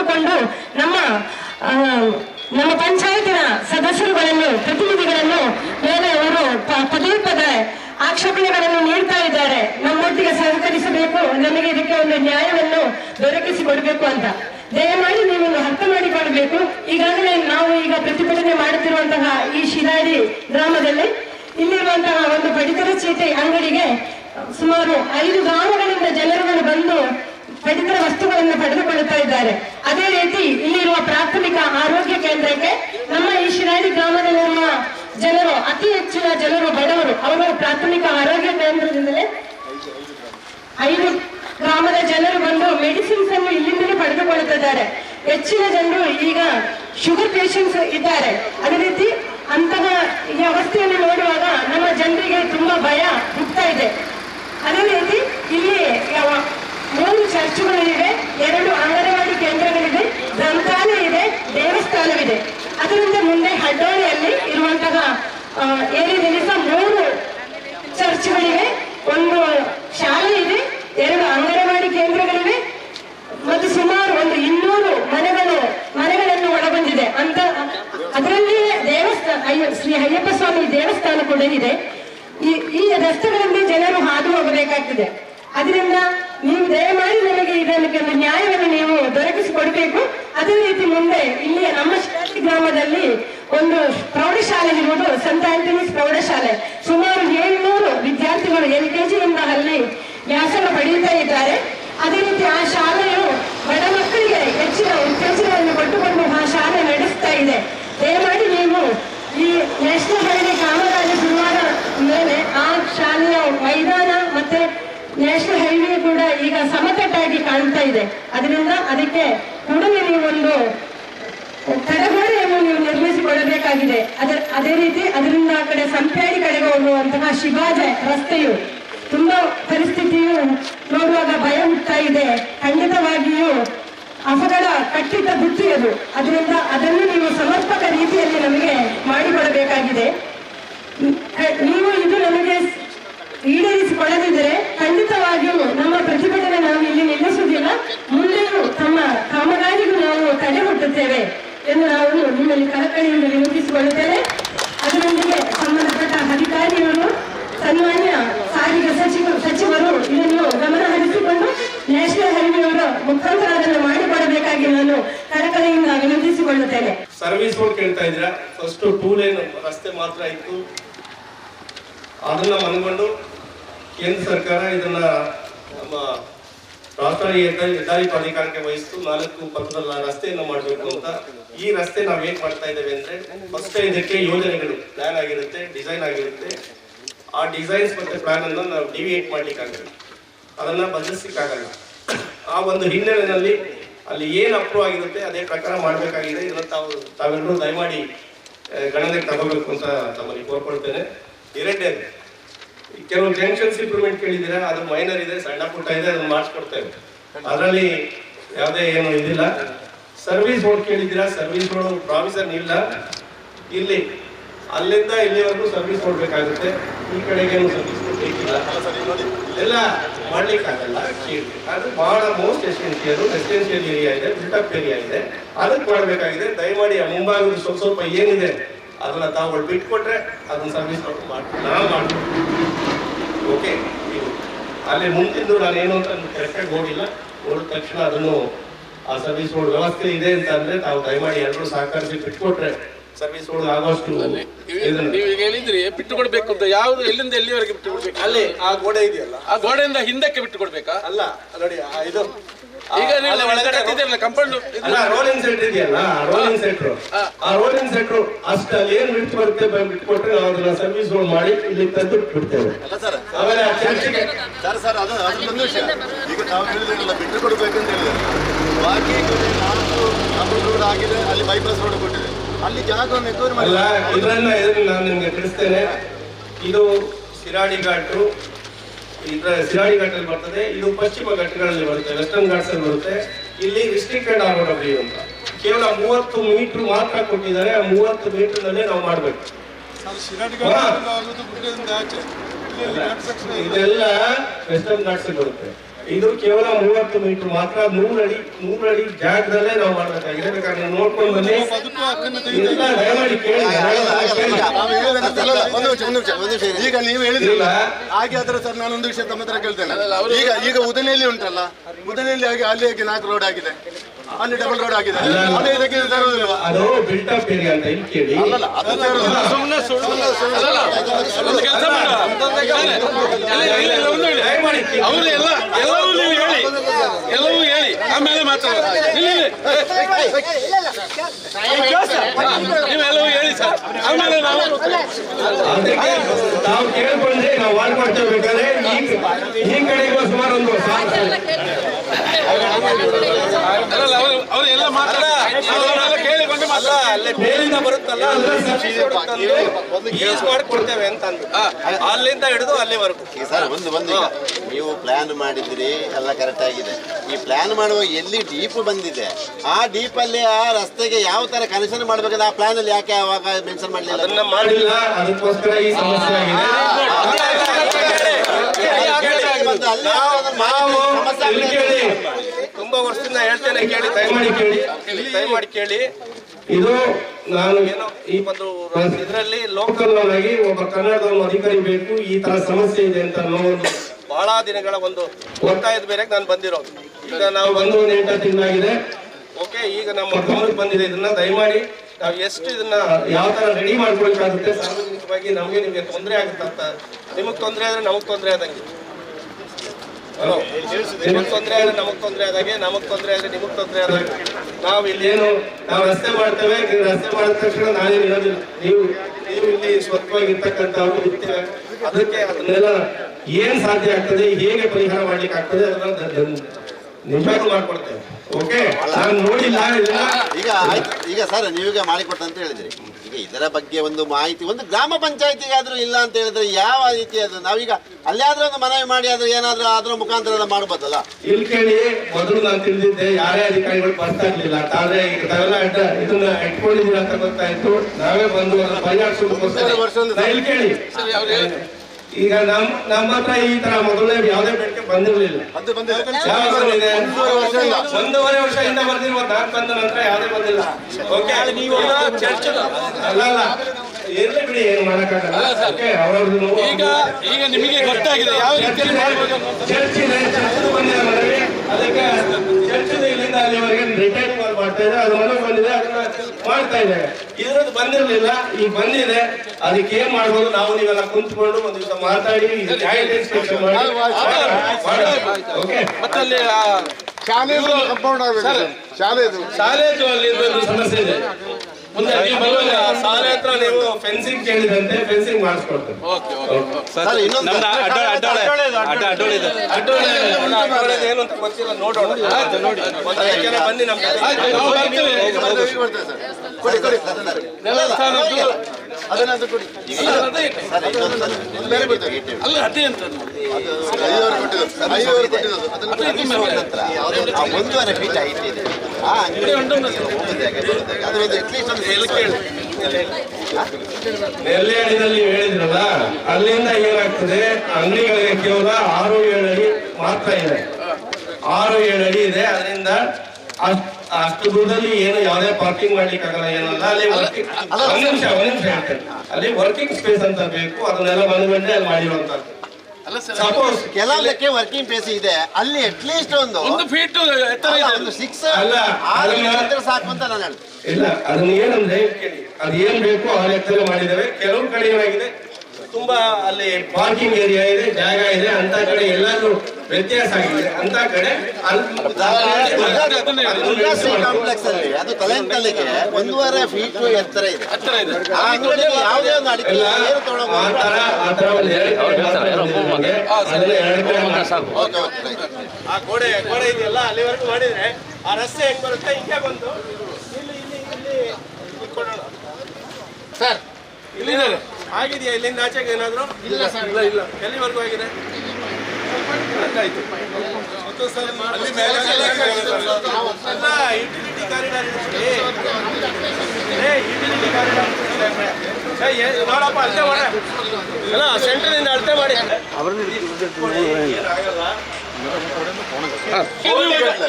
ಆ, ನಮ್ಮ ನಮ್ಮ ಪಂಚಾಯತಿನ ಸದಸ್ಯರುಗಳನ್ನು ಪ್ರತಿನಿಧಿಗಳನ್ನು ಮೇಲೆ ಅವರು ಪದೇ ಪದೇ ಆಕ್ಷೇಪಣೆಗಳನ್ನು ನೀಡ್ತಾ ಇದ್ದಾರೆ. ನಮ್ಮೊಟ್ಟಿಗೆ ಸಹಕರಿಸಬೇಕು. ನಮಗೆ ಇದಕ್ಕೆ ಒಂದು ನ್ಯಾಯವನ್ನು ದೊರಕಿಸಿ ಕೊಡಬೇಕು ಅಂತ. ದಯಮಾಡಿ ನೀವು ಅರ್ಥ ಮಾಡಿಕೊಳ್ಬೇಕು ಈಗಾಗಲೇ ನಾವು ಈಗ ಪ್ರತಿಭಟನೆ ಮಾಡುತ್ತಿರುವಂತಹ ಈ ಶಿರಾಡಿ ಗ್ರಾಮದಲ್ಲಿ ಇಲ್ಲಿರುವಂತಹ ಒಂದು ಪಡಿತರ ಚೀಟಿ ಅಂಗಡಿಗೆ ಸುಮಾರು ಐದು ಗ್ರಾಮಗಳಿಂದ ಜನರುಗಳು ಬಂದು ಪಡಿತರ ವಸ್ತುಗಳನ್ನು ಪಡೆದುಕೊಳ್ಳುತ್ತಾ ಇದ್ದಾರೆ. ಅದೇ ರೀತಿ ಇಲ್ಲಿರುವ ಪ್ರಾಥಮಿಕ ಆರೋಗ್ಯ ಕೇಂದ್ರಕ್ಕೆ ನಮ್ಮ ಈ ಶಿರಾಡಿ ಗ್ರಾಮದಲ್ಲಿರುವ ಜನರು, ಅತಿ ಹೆಚ್ಚಿನ ಜನರು, ಬಡವರು ಅವರು ಪ್ರಾಥಮಿಕ ಆರೋಗ್ಯ ಕೇಂದ್ರದಿಂದಲೇ ಐದು ಗ್ರಾಮದ ಜನರು ಬಂದು ಮೆಡಿಸಿನ್ಸ್ ಅನ್ನು ಇಲ್ಲಿಂದಲೇ ಪಡೆದುಕೊಳ್ಳುತ್ತಿದ್ದಾರೆ. ಹೆಚ್ಚಿನ ಜನರು ಈಗ ಶುಗರ್ ಪೇಷಂಟ್ಸ್ ಇದ್ದಾರೆ. ಅದೇ ರೀತಿ ಅಂತಹ ಈ ಅವಸ್ಥೆಯನ್ನು ನೋಡುವಾಗ ನಮ್ಮ ಜನರಿಗೆ ತುಂಬಾ ಭಯ ಹುಟ್ಟುತ್ತಾ ಇದೆ ಅದೇ ರೀತಿ ಇಲ್ಲಿ ಯಾವ- ಮೂರು ಚರ್ಚ್ಗಳಿವೆ ಎರಡು ಅಂಗನವಾಡಿ ಕೇಂದ್ರಗಳಿವೆ ಗ್ರಂಥಾಲಯ ಇದೆ ದೇವಸ್ಥಾನವಿದೆ ಅದರಿಂದ ಮುಂದೆ ಹಡ್ಡೋಳಿಯಲ್ಲಿ ಇರುವಂತಹ ಏರಿಯಾದಲ್ಲಿ ಸಹ ಮೂರು ಚರ್ಚ್ಗಳಿವೆ, ಒಂದು ಶಾಲೆ ಇದೆ, ಎರಡು ಅಂಗನವಾಡಿ ಕೇಂದ್ರಗಳಿವೆ, ಮತ್ತು ಸುಮಾರು ಒಂದು ಇನ್ನೂರು ಮನೆಗಳು, ಮನೆಗಳನ್ನು ಒಳಗೊಂಡಿದೆ. ಅಂತ ಅದರಲ್ಲಿ ದೇವಸ್ಥಾನ ಶ್ರೀ ಅಯ್ಯಪ್ಪ ಸ್ವಾಮಿ ದೇವಸ್ಥಾನ ಕೂಡ ಇದೆ. ಈ ಈ ರಸ್ತೆಗಳಲ್ಲಿ ಜನರು ಹಾದು ಹೋಗಬೇಕಾಗ್ತದೆ. ಅದರಿಂದ ನೀವು ದಯಮಾಡಿ ಇದಕ್ಕೆ ಒಂದು ನ್ಯಾಯವನ್ನು ನೀವು ದೊರಕಿಸಿಕೊಡಬೇಕು. ಅದೇ ರೀತಿ ಮುಂದೆ ಇಲ್ಲಿ ನಮ್ಮ ಗ್ರಾಮದಲ್ಲಿ ಒಂದು ಪ್ರೌಢಶಾಲೆ ಇರುವುದು ಸಂತ ಆಂಟನೀಸ್ ಪ್ರೌಢಶಾಲೆ. ಸುಮಾರು ಏಳ್ನೂರು ವಿದ್ಯಾರ್ಥಿಗಳು ಎಲ್ ಕೆ ಜಿಯಿಂದ ಅಲ್ಲಿ ವ್ಯಾಸಂಗ ಪಡೆಯುತ್ತಾ ಇದ್ದಾರೆ. ಅದೇ ರೀತಿ ಆ ಶಾಲೆಯು ಬಡ ಮಕ್ಕಳಿಗೆ ಹೆಚ್ಚಿನ ಉತ್ತೇಜನವನ್ನು ಕೊಟ್ಟುಕೊಂಡು ಆ ಶಾಲೆ ನಡೆಸ್ತಾ ಇದೆ. ದಯಮಾಡಿ ನೀವು ಈ ನ್ಯಾಷನಲ್ ಹೈವೇ ಕಾಮಗಾರಿ ಶುರುವಾದ ಮೇಲೆ ಆ ಶಾಲೆಯ ಮೈದಾನ ಮತ್ತೆ ನ್ಯಾಷನಲ್ ಹೈವೇ ಕೂಡ ಈಗ ಸಮತಟ್ಟಾಗಿ ಕಾಣ್ತಾ ಇದೆ. ಅದರಿಂದ ಅದಕ್ಕೆ ಕೂಡಲೇ ನೀವೊಂದು ತಡೆಗೋಡೆಯನ್ನು ನೀವು ನಿರ್ಮಿಸಿಕೊಳ್ಳಬೇಕಾಗಿದೆ. ಅದರ, ಅದೇ ರೀತಿ ಅದರಿಂದ ಆ ಕಡೆ ಸಂಪ್ಯಾಡಿ ಕಡೆಗೆ ಹೋಗುವಂತಹ ಶಿವಾಜ ರಸ್ತೆಯು ತುಂಬಾ ಪರಿಸ್ಥಿತಿಯು ನೋಡುವಾಗ ಭಯ ಹುಟ್ಟಾ ಇದೆ. ಖಂಡಿತವಾಗಿಯೂ ಅಪಘಾತ ಕಟ್ಟಿದ್ದ ಬುತ್ತಿ ಅದು. ಅದರಿಂದ ಅದನ್ನು ನೀವು ಸಮರ್ಪಕ ರೀತಿಯಲ್ಲಿ ನಮಗೆ ಮಾಡಿಕೊಡಬೇಕಾಗಿದೆ. ನೀವು ಇದು ನಮಗೆ ಈಡೇರಿಸಿಕೊಳ್ಳದಿದ್ದರೆ ಖಂಡಿತವಾಗಿಯೂ ನಮ್ಮ ಪ್ರತಿಭಟನೆ ನಾವು ಇಲ್ಲಿ ನಿಲ್ಲಿಸುವುದಿಲ್ಲ. ನಾವು ಕಳಕಳಿಯನ್ನು ಕಳಕಳಿಯಿಂದ ವಿನಂತಿಸಿಕೊಳ್ಳುತ್ತೇವೆ ಅದರೊಂದಿಗೆ ಸಂಬಂಧಪಟ್ಟ ಅಧಿಕಾರಿಗಳು ಸನ್ಮಾನ್ಯ ಸಾರಿಗೆ ಸಚಿವ ಸಚಿವರು ಇದನ್ನು ಗಮನ ಹರಿಸಿಕೊಂಡು ನ್ಯಾಷನಲ್ ಹೈವೇ ಅವರ ಮುಖಾಂತರ ಅದನ್ನು ಮಾಡಿಕೊಡಬೇಕಾಗಿ ನಾನು ಕಳಕಳಿಯಿಂದ ವಿನಂತಿಸಿಕೊಳ್ಳುತ್ತೇನೆ. ಸರ್ವಿಸ್ ರೋಡ್ ಕೇಳ್ತಾ ಇದ್ರ ಫಸ್ಟ್ ಟೂ ಲೈನ್ ರಸ್ತೆ ಮಾತ್ರ ಇತ್ತು. ಅದನ್ನ ಮನಗೊಂಡು ಕೇಂದ್ರ ಸರ್ಕಾರ ಇದನ್ನ ನಮ್ಮ ರಾಷ್ಟ್ರೀಯ ಹೆದ್ದಾರಿ ಪ್ರಾಧಿಕಾರಕ್ಕೆ ವಹಿಸ್ತು, ನಾಲ್ಕು ಪಥದ ರಸ್ತೆಯನ್ನು ಮಾಡಬೇಕು ಅಂತ ಈ ರಸ್ತೆ ನಾವು ಏನು ಮಾಡ್ತಾ ಇದ್ದೇವೆ ಅಂದ್ರೆ ಫಸ್ಟ್ ಇದಕ್ಕೆ ಯೋಜನೆಗಳು ಪ್ಲಾನ್ ಆಗಿರುತ್ತೆ ಡಿಸೈನ್ ಆಗಿರುತ್ತೆ. ಆ ಡಿಸೈನ್ಸ್ ಮತ್ತೆ ಪ್ಲಾನ್ ಅನ್ನ ನಾವು ಡಿವಿಯೇಟ್ ಮಾಡ್ಲಿಕ್ಕೆ ಆಗಲ್ಲ. ಅದನ್ನ ಬದಲಿಸ್ಲಿಕ್ಕಾಗಲ್ಲ ಆ ಒಂದು ಹಿನ್ನೆಲೆಯಲ್ಲಿ ಅಲ್ಲಿ ಏನ್ ಅಪ್ರೂವ್ ಆಗಿರುತ್ತೆ ಅದೇ ಪ್ರಕಾರ ಮಾಡಬೇಕಾಗಿದೆ. ಇದನ್ನ ತಾವು, ತಾವೆಲ್ಲರೂ ದಯಮಾಡಿ ಗಣನೆಗೆ ತಗೋಬೇಕು ಅಂತ ತಮ್ಮಲ್ಲಿ ಕೋರ್ಕೊಳ್ತೇನೆ. ಎರಡನೇದು ಈ ಕೆಲವು ಜಂಕ್ಷನ್ಸ್ ಇಂಪ್ರೂವ್ಮೆಂಟ್ ಕೇಳಿದ್ದೀರಾ? ಅದು ಮೈನರ್ ಇದೆ, ಸಣ್ಣ ಪುಟ್ಟ ಇದೆ, ಅದನ್ನ ಮಾಡಿಸ್ಕೊಡ್ತೇವೆ. ಅದರಲ್ಲಿ ಯಾವುದೇ ಏನು ಇದಿಲ್ಲ. ಸರ್ವಿಸ್ ರೋಡ್ ಕೇಳಿದ್ದೀರಾ? ಸರ್ವಿಸ್ ರೋಡ್ ಪ್ರಾವಿಸನ್ ಇಲ್ಲ. ಇಲ್ಲಿ, ಅಲ್ಲಿಂದ ಇಲ್ಲಿವರೆಗೂ ಸರ್ವಿಸ್ ಕೊಡ್ಬೇಕಾಗುತ್ತೆ ಈ ಕಡೆಗೇನು ಸರ್ವಿಸ್ ಬೇಕಿಲ್ಲ. ಎಲ್ಲ ಮಾಡ್ಲಿಕ್ಕೆ ಆಗಲ್ಲ ಅದು ಬಹಳ ಮೋಸ್ಟ್ ಎಸೆನ್ಷಿಯಲ್ ರೆಸಿಡೆನ್ಷಿಯಲ್ ಏರಿಯಾ ಇದೆ ಬಿಲ್ಟಪ್ ಏರಿಯಾ ಇದೆ. ಅದಕ್ಕೆ ಮಾಡಬೇಕಾಗಿದೆ. ದಯಮಾಡಿ ಆ ಮುಂಭಾಗದ ಸ್ವಲ್ಪ ಸ್ವಲ್ಪ ಏನಿದೆ, ಅದನ್ನ ತಾವು ಬಿಟ್ಕೊಟ್ರೆ ಅದನ್ನ ಸರ್ವಿಸ್ ಮಾಡಿ ನಾವು ಮಾಡ್ತೀವಿ. ಓಕೆ ಅಲ್ಲಿ ಮುಂದಿದ್ದು ನಾನು ಏನು ಅಂತ ಕರೆಕ್ಟಾಗಿ ಹೋಗಿಲ್ಲ ನೋಡಿದ ತಕ್ಷಣ ಅದನ್ನು ಆ ಸರ್ವಿಸ್ ರೋಡ್ ವ್ಯವಸ್ಥೆ ಇದೆ ಅಂತ ಅಂದ್ರೆ ತಾವು ದಯಮಾಡಿ ಎಲ್ಲರೂ ಸಹಕರಿಸಿ ಬಿಟ್ಕೊಟ್ರೆ ಸರ್ವಿಸ್ ರೋಡ್ ಆಗೋಷ್ಟು ನೀವು ಈಗ ಹೇಳಿದ್ರಿ ಬಿಟ್ಟು ಕೊಡ್ಬೇಕು ಅಂತ. ಯಾವ್ದು ಎಲ್ಲಿಂದ ಎಲ್ಲಿವರೆಗೆ ಬಿಟ್ಟು ಕೊಡ್ಬೇಕು ಅಲ್ಲಿ ಆ ಗೋಡೆ ಇದೆಯಲ್ಲ? ಆ ಗೋಡೆಯಿಂದ ಹಿಂದಕ್ಕೆ ಬಿಟ್ಟು ಕೊಡ್ಬೇಕಾ ಅಲ್ಲ ನೋಡಿ ಆ ಇದು. ಈಗ ನೀವು ಒಳಗಡೆ ಕಟ್ಟಿದ್ದೀರಲ್ಲ ಕಂಪೌಂಡ್ ಅಲ್ಲ ರೋಲಿಂಗ್ ಸೆಟ್ ಇದೆಯಲ್ಲ ರೋಲಿಂಗ್ ಸೆಟ್ ಆ ರೋಲಿಂಗ್ ಸೆಟ್ ಅಷ್ಟು ಅಲ್ಲಿ ಏನ್ ಬಿಟ್ಟು ಬರುತ್ತೆ ನಾವು ಅದನ್ನ ಸರ್ವಿಸ್ ರೋಡ್ ಮಾಡಿ ಇಲ್ಲಿ ತಂದು ಬಿಡ್ತೇವೆ ಆಮೇಲೆ ಆ ಚರ್ಚಿಗೆ ಸರ್ ಸರ್ ಅದು ಅದೊಂದು ವಿಷಯ. ಈಗ ತಾವು ಹೇಳಿದ್ರಲ್ಲ ಬಿಟ್ಟು ಕೊಡ್ಬೇಕಂತ ಹೇಳಿದ್ರೆ ಬಾಕಿ ನಾಲ್ಕು ರೋಡ್ ಆಗಿದೆ ಅಲ್ಲಿ ಬೈಪಾಸ್ ರೋಡ್ ಕೊಟ್ಟಿದೆ. ಅಲ್ಲಿ ಜಾಗವನ್ನು ಎಕ್ವೈರ್ ಮಾಡಿ ಅಲ್ಲ ಇದನ್ನ ಇದನ್ನ ನಾನು ನಿಮಗೆ ತಿಳಿಸ್ತೇನೆ. ಇದು ಶಿರಾಡಿ ಘಾಟು. ಇದರ ಸಿರಾಡಿ ಘಾಟಲ್ಲಿ ಬರ್ತದೆ. ಇದು ಪಶ್ಚಿಮ ಘಟ್ಟಗಳಲ್ಲಿ ಬರುತ್ತೆ ವೆಸ್ಟರ್ನ್ ಘಾಟ್ಸ್ ಅಲ್ಲಿ ಬರುತ್ತೆ. ಇಲ್ಲಿ ರಿಸ್ಟ್ರಿಕ್ಟೆಡ್ ಆಗೋಡಬ್ರಿ ಅಂತ ಕೇವಲ ಮೂವತ್ತು ಮೀಟರ್ ಮಾತ್ರ ಕೊಟ್ಟಿದ್ದಾರೆ. ಆ ಮೂವತ್ತು ಮೀಟ್ರ್ನಲ್ಲೇ ನಾವು ಮಾಡಬೇಕು. ಇದೆಲ್ಲ ವೆಸ್ಟರ್ನ್ ಘಾಟ್ಸ್ ಬರುತ್ತೆ. ಇದು ಕೇವಲ ಮೂವತ್ತು ಮೀಟರ್ ಮಾತ್ರ ನೂರು ಅಡಿ ನೂರು ಅಡಿ ಜಾಗದಲ್ಲೇ ನಾವು ಮಾಡಬೇಕಾಗಿದೆ. ಬೇಕಾದ್ರೆ ನೋಡ್ಕೊಂಡು ಬನ್ನಿ. ಇಲ್ಲ ದಯಮಾಡಿ ಈಗ ನೀವು ಹೇಳಿದ್ರಲ್ಲ. ಹಾಗೆ ಆದ್ರೆ ಸರ್ ನಾನು ಒಂದು ವಿಷಯ ತಮ್ಮ ಹತ್ರ ಕೇಳ್ತೇನೆ ಈಗ ಈಗ ಉದನೆಯಲ್ಲಿ ಉಂಟಲ್ಲ. ಉದನೆಯಲ್ಲಿ ಹಾಗೆ ಅಲ್ಲಿ ಆಗಿ ನಾಲ್ಕು ರೋಡ್ ಆಗಿದೆ. ಅಲ್ಲಿ ಡಬಲ್ ರೋಡ್ ಆಗಿದೆ ಅದೇ ಇದಕ್ಕೆ ಅದು ಬಿಲ್ಟಪ್ ಏರಿಯಾ ಅಂತ ಇಲ್ಲಿ ಕೇಳಿ ಅಲ್ಲಲ್ಲ ಅದು ತರುವುದಿಲ್ಲ. ಸುಮ್ನೆ ಸುಳ್ಳು ಸುಳ್ಳು ಒಂದು ಕೆಲಸ ಮಾಡಿ ಒಂದು ಹೇಳಿ. ಅವರು ಎಲ್ಲ ಎಲ್ಲವೂ ನೀವು ಹೇಳಿ ಎಲ್ಲವೂ ಹೇಳಿ ಆಮೇಲೆ ಮಾತಾಡೋಣ ಇಲ್ಲಿ ಇಲ್ಲಿ. ನೀವೆಲ್ಲವೂ ಹೇಳಿ ಸರ್ ಆಮೇಲೆ ನಾವು ನಾವು ಕೇಳ್ಕೊಂಡ್ರೆ ನಾವು ಮಾಡ್ಕೊಡ್ತೇವೆ ಬೇಕಾದ್ರೆ ಈ ಈ ಕಡೆಗೂ ಸುಮಾರು ಒಂದು ಮಾತಾಡ ಮೇಲಿಂದ ಬರುತ್ತಲ್ಲ ಮಾಡ್ಕೊಡ್ತೇವೆ ಅಂತ ಅಲ್ಲಿಂದ ಹಿಡಿದು ಅಲ್ಲಿವರೆಗೂ. ಈ ಸರ್ ಒಂದು ಒಂದು ನೀವು ಪ್ಲಾನ್ ಮಾಡಿದ್ರಿ ಎಲ್ಲ ಕರೆಕ್ಟ್ ಆಗಿದೆ. ಈ ಪ್ಲಾನ್ ಮಾಡುವ ಎಲ್ಲಿ ಡೀಪ್ ಬಂದಿದೆ? ಆ ಡೀಪ್ ಅಲ್ಲಿ ಆ ರಸ್ತೆಗೆ ಯಾವ ತರ ಕನೆಕ್ಷನ್ ಮಾಡ್ಬೇಕಂದ್ರೆ ಆ ಪ್ಲಾನ್ ಅಲ್ಲಿ ಯಾಕೆ ಅವಾಗ ಮೆನ್ಷನ್ ಮಾಡಲಿಲ್ಲ? ಅದನ್ನ ಮಾಡಿಲ್ಲ. ಅದಕ್ಕೋಸ್ಕರ ಈ ಸಮಸ್ಯೆ ಆಗಿದೆ. ತುಂಬಾ ವರ್ಷದಿಂದ ಹೇಳ್ತೇನೆ ಕೇಳಿ ದಯಮಾಡಿ ಕೇಳಿ. ದಯಮಾಡಿ ಕೇಳಿ. ಇದು ನಾನು ಏನೋ ಈ ಒಂದು ಇದರಲ್ಲಿ ಲೋಕಲ್ ಆಗಿ ಒಬ್ಬ ಕನ್ನಡದ ಅಧಿಕಾರಿ ಬೇಕು ಈ ತರ ಸಮಸ್ಯೆ ಇದೆ ಅಂತ ಅನ್ನೋ ಒಂದು ಬಹಳ ದಿನಗಳ ಒಂದು ಒತ್ತಾಯದ ಮೇರೆಗೆ ನಾನು ಬಂದಿರೋದು. ಈಗ ನಾವು ಒಂದು ಎಂಟು ತಿಂಗಳಾಗಿದೆ. ಓಕೆ ಈಗ ನಮ್ಮ ಗಮನಕ್ಕೆ ಬಂದಿದೆ. ಇದನ್ನ ದಯಮಾಡಿ ನಾವು ಎಷ್ಟು ಇದನ್ನ ಯಾವ ತರ ರೆಡಿ ಮಾಡ್ಕೊಳ್ಬೇಕಾಗುತ್ತೆ ಸಾರ್ವಜನಿಕವಾಗಿ ನಮಗೆ ನಿಮಗೆ ತೊಂದರೆ ಆಗುತ್ತೆ ಅಂತ ನಿಮಗೆ ತೊಂದರೆ ಆದ್ರೆ ನಮಗೆ ತೊಂದರೆ ಆದಂಗೆ. ನಿಮಗೆ ತೊಂದರೆ ಆದ್ರೆ ನಮಗ್ ತೊಂದರೆ ಆದಾಗೆ, ನಮಗ್ ತೊಂದರೆ ಆದ್ರೆ ನಿಮಗ್ ತೊಂದರೆ ಆದಾಗ. ನಾವು ಇಲ್ಲಿ ಏನು, ನಾವು ರಸ್ತೆ ಮಾಡ್ತೇವೆ, ನೀವು ರಸ್ತೆ ಮಾಡಿದ ತಕ್ಷಣ ನಾನೇನು ಇರೋದಿಲ್ಲ ನೀವು ನೀವು ಇಲ್ಲಿ ಸ್ವತ್ವಾಗಿರ್ತಕ್ಕಂಥವ್ರು ಇರ್ತೇವೆ ಅದಕ್ಕೆ ಅದನ್ನೆಲ್ಲ ಏನ್ ಸಾಧ್ಯ ಆಗ್ತದೆ, ಹೇಗೆ ಪರಿಹಾರ ಮಾಡ್ಲಿಕ್ಕೆ ಆಗ್ತದೆ ಅದನ್ನ ನಿಜವಾಗ್ಲೂ ಮಾಡ್ಕೊಡ್ತೇವೆ ಓಕೆ ನಾನು ನೋಡಿಲ್ಲ ಈಗ ಈಗ ಸರ್, ನೀವೀಗ ಮಾಡಿಕೊಡ್ತ ಅಂತ ಹೇಳಿದ್ರಿ. ಈಗ ಇದರ ಬಗ್ಗೆ ಒಂದು ಮಾಹಿತಿ ಒಂದು ಗ್ರಾಮ ಪಂಚಾಯತಿಗಾದ್ರೂ ಇಲ್ಲ ಅಂತ ಹೇಳಿದ್ರೆ ಯಾವ ರೀತಿ ಅದು? ನಾವೀಗ ಅಲ್ಲಾದ್ರೂ ಒಂದು ಮನವಿ ಮಾಡಿ ಆದ್ರೆ ಏನಾದ್ರೂ ಅದ್ರ ಮುಖಾಂತರ ಮಾಡ್ಬೋದಲ್ಲ? ಇಲ್ಲಿ ಕೇಳಿ ಮೊದಲು ನಾನು ತಿಳಿದಿದ್ದೆ ಯಾರೇ ಅಧಿಕಾರಿಗಳು ಬರ್ತಾ ಇರ್ಲಿಲ್ಲ. ಆದ್ರೆ ಈಗ ತಾವೆಲ್ಲ ಇದನ್ನ ಇಟ್ಕೊಂಡಿದ್ದೀರ ಅಂತ ಗೊತ್ತಾಯ್ತು. ನಾವೇ ಬಂದು ಇಲ್ಲಿ ಕೇಳಿ. ಈಗ ನಮ್ಮ ನಮ್ಮ ಹತ್ರ ಈ ತರ ಮೊದಲನೇ ಯಾವುದೇ ಬೇಡಿಕೆ ಬಂದಿರಲಿಲ್ಲ. ಒಂದೂವರೆ ವರ್ಷದಿಂದ. ಬಂದಿರುವ ನಾನು ಬಂದ ನಂತರ ಯಾವುದೇ ಬಂದಿಲ್ಲ. ಓಕೆ ನೀವು ಚರ್ಚ್ ಅಲ್ಲ ಅಲ್ಲ ಇರ್ಲಿ ಬಿಡಿ ಏನು ಮಾಡಕ್ಕಾಗಲ್ಲ. ಓಕೆ ಅವ್ರವ್ರದ್ದು ಈಗ ಈಗ ನಿಮಗೆ ಗೊತ್ತಾಗಿದೆ. ಯಾವ ರೀತಿಯಲ್ಲಿ ಅನ್ನೋದು. ಚರ್ಚ್ ಇದೆ ಚರ್ಚ್ ಬಂದಿದೆ ಮನವಿ. ಅದಕ್ಕೆ ಚರ್ಚ್ ಇಲ್ಲಿಂದ ಅಲ್ಲಿವರೆಗೆ. ರಿಟೈನ್ ಮಾಡ್ತಾ ಇದೆ ಅದು ಮನವಿ ಬಂದಿದೆ ಅದನ್ನ ಮಾಡ್ತಾ ಇದೆ. ಇದ್ರದ್ದು ಬಂದಿರಲಿಲ್ಲ ಈಗ ಬಂದಿದೆ. ಅದಕ್ಕೆ ಏನ್ ಮಾಡ್ಬೋದು ನಾವು ನೀವೆಲ್ಲ ಕುಂತ್ಕೊಂಡು ಒಂದು ದಿವಸ ಮಾತಾಡಿ ನ್ಯಾಯ ಡಿಸ್ಕಷನ್ ಮಾಡಿ. ಓಕೆ. ಮತ್ತೆ ಅಲ್ಲಿ ಆ ಶಾಲೆದು ಅಲ್ಲಿ ಸಮಸ್ಯೆ ಇದೆ. ಮುಂದೆ ಶಾಲೆ ಹತ್ರ ನೀವು ಫೆನ್ಸಿಂಗ್ ಕೇಳಿದಂತೆ ಫೆನ್ಸಿಂಗ್ ಮಾಡಿಸ್ಕೊಡ್ತೇವೆ ಏನು ಅಂತ ಗೊತ್ತಿಲ್ಲ ನೋಡೋಣ. ನೋಡಿ. ಒಂದು ಬನ್ನಿ ನಮ್ಮ. ದೇವಸ್ಥಾನದ್ದು ಅದನ್ನದು ಕೊಡಿ. ಅಲ್ಲ ಅದೇ ಅಂತ ಕೊಟ್ಟಿದ್ದು. ಅದನ್ನು ಒಂದೂವರೆ ಫೀಟ್ ಇದೆ ಆ ಅಂಗಡಿ ಹೋಗುದಾಗೆ ಬರುದಾಗೆ ಅದು ಅಟ್ಲೀಸ್ಟ್ ಒಂದು ಎಲ್ಲಿ ಕೇಳಿ? ಹೇಳಿದ್ರಲ್ಲ ಅಲ್ಲಿಂದ ಏನಾಗ್ತದೆ? ಅಂಗಡಿಗಳಿಗೆ ಕೇವಲ ಆರು ಏಳು ಅಡಿ ಮಾತ್ರ ಇದೆ. ಆರು ಏಳು ಅಡಿ ಇದೆ. ಅದರಿಂದ ಅಷ್ಟ್- ಅಷ್ಟು ದೂರದಲ್ಲಿ ಏನು ಯಾವುದೇ ಪಾರ್ಕಿಂಗ್ ಮಾಡ್ಲಿಕ್ಕೆ ಆಗಲ್ಲ ಏನಲ್ಲ ಅಲ್ಲಿ ವರ್ಕಿಂಗ್ ಒಂದ್ ನಿಮಿಷ ಒಂದ್ ನಿಮಿಷ ಹೇಳ್ತೇನೆ. ಅಲ್ಲಿ ವರ್ಕಿಂಗ್ ಸ್ಪೇಸ್ ಅಂತ ಬೇಕು ಅದನ್ನೆಲ್ಲ ಬಂದ ಮೇಲೆ ಅಲ್ಲಿ ಮಾಡಿರುವಂತದ್ದು. ಅಲ್ಲ ಸರ್ ಸಪೋಸ್ ಕೆಲವಕ್ಕೆ ವರ್ಕಿಂಗ್ ಪ್ಲೇಸ್ ಇದೆ ಅಲ್ಲಿ ಅಟ್ಲೀಸ್ಟ್ ಒಂದು ಒಂದು ಫೀಟ್ ಎತ್ತರ ಅಲ್ಲ, ಇದೆ. ಒಂದು ಸಿಕ್ಸ್ ಅಲ್ಲ, ಆರು ಅದನ್ನ- ಇದ್ರೆ ಸಾಕು ಅಂತ ನಾನು ಹೇಳ್ತೀನಿ. ಇಲ್ಲ ಅದನ್ನ ಏನಂದ್ರೆ ಕೇಳಿ. ಅದು ಏನ್ ಬೇಕು ಆ ಲೆಕ್ಕದಲ್ಲಿ ಮಾಡಿದ್ದೇವೆ. ಕೆಲವು ಕಡೆ ಏನಾಗಿದೆ ತುಂಬಾ ಅಲ್ಲಿ ಪಾರ್ಕಿಂಗ್ ಏರಿಯಾ ಇದೆ ಜಾಗ ಇದೆ ಅಂತ ಕಡೆ ಎಲ್ಲಾದ್ರೂ ವ್ಯತ್ಯಾಸ ಆಗಿದೆ. ಅಂತ ಕಡೆ ಕಾಂಪ್ಲೆಕ್ಸ್ ಅಲ್ಲಿ ಅದು ತಲೆಂತಲ್ಲಿಗೆ ಒಂದೂವರೆ ಫೀಟ್ ಎತ್ತರ ಇದೆ. ಆ ಅಂಗಡಿಗೆ ಯಾವುದೇ ಒಂದು ಅಡಿಕೆ ಏನು ಆ ತಗೊಳ್ಬೋದು ತರ ಆ ತರ ಒಂದು ಎರಡು ಓಕೆ ಆ ಗೋಡೆ ಗೋಡೆ ಇದೆಯಲ್ಲ ಅಲ್ಲಿವರೆಗೂ ಮಾಡಿದ್ರೆ ಆ ರಸ್ತೆ ಹೆಂಗ್ ಬರುತ್ತೆ? ಹಿಂಗೆ ಬಂದು ಇಲ್ಲಿ ಇಲ್ಲಿ ಇಲ್ಲಿ ಸರ್ ಇಲ್ಲಿದ್ದಾರೆ. ಆಗಿದೆಯಾ? ಇಲ್ಲಿಂದ ಆಚೆಗೆ ಏನಾದ್ರು? ಇಲ್ಲ ಸರ್ ಇಲ್ಲ ಇಲ್ಲ. ಎಲ್ಲಿವರೆಗೂ ಆಗಿದೆ? ಆಯ್ತು ಮತ್ತು ಸರ್. ಅಲ್ಲಿ ಯುಟಿಲಿಟಿ ಕಾರಿಡಾರ್ ಏ ಯುಟಿಲಿಟಿ ಕಾರಿಡಾರ್ ನೋಡಪ್ಪ ಅಳತೆ ಮಾಡಿ. ಅಲ್ಲ ಸೆಂಟರ್ನಿಂದ ಅಳತೆ ಮಾಡಿ.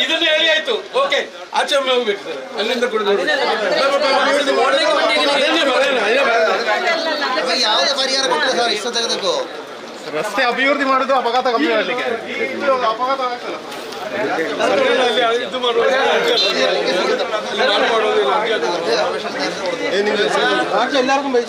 ಇದನ್ನ ಹೇಳಿ ಆಯ್ತು. ಓಕೆ ಆಚೆ ಒಮ್ಮೆ ಹೋಗ್ಬೇಕು ಸರ್. ಅಲ್ಲಿಂದ ಕುಡಿದು ಯಾವುದೇ ಪರಿಹಾರ ಕೊಟ್ಟಿಲ್ಲ ಸರ್ ಇಷ್ಟ ತೆಗೆದಕ್ಕೂ ರಸ್ತೆ ಅಭಿವೃದ್ಧಿ ಮಾಡುದು ಅಪಘಾತ ಕಮ್ಮಿ ಮಾಡಲಿಕ್ಕೆ ಅಪಘಾತ ಆಗ್ತಲ್ಲ. എല്ലാവർക്കും പൈസ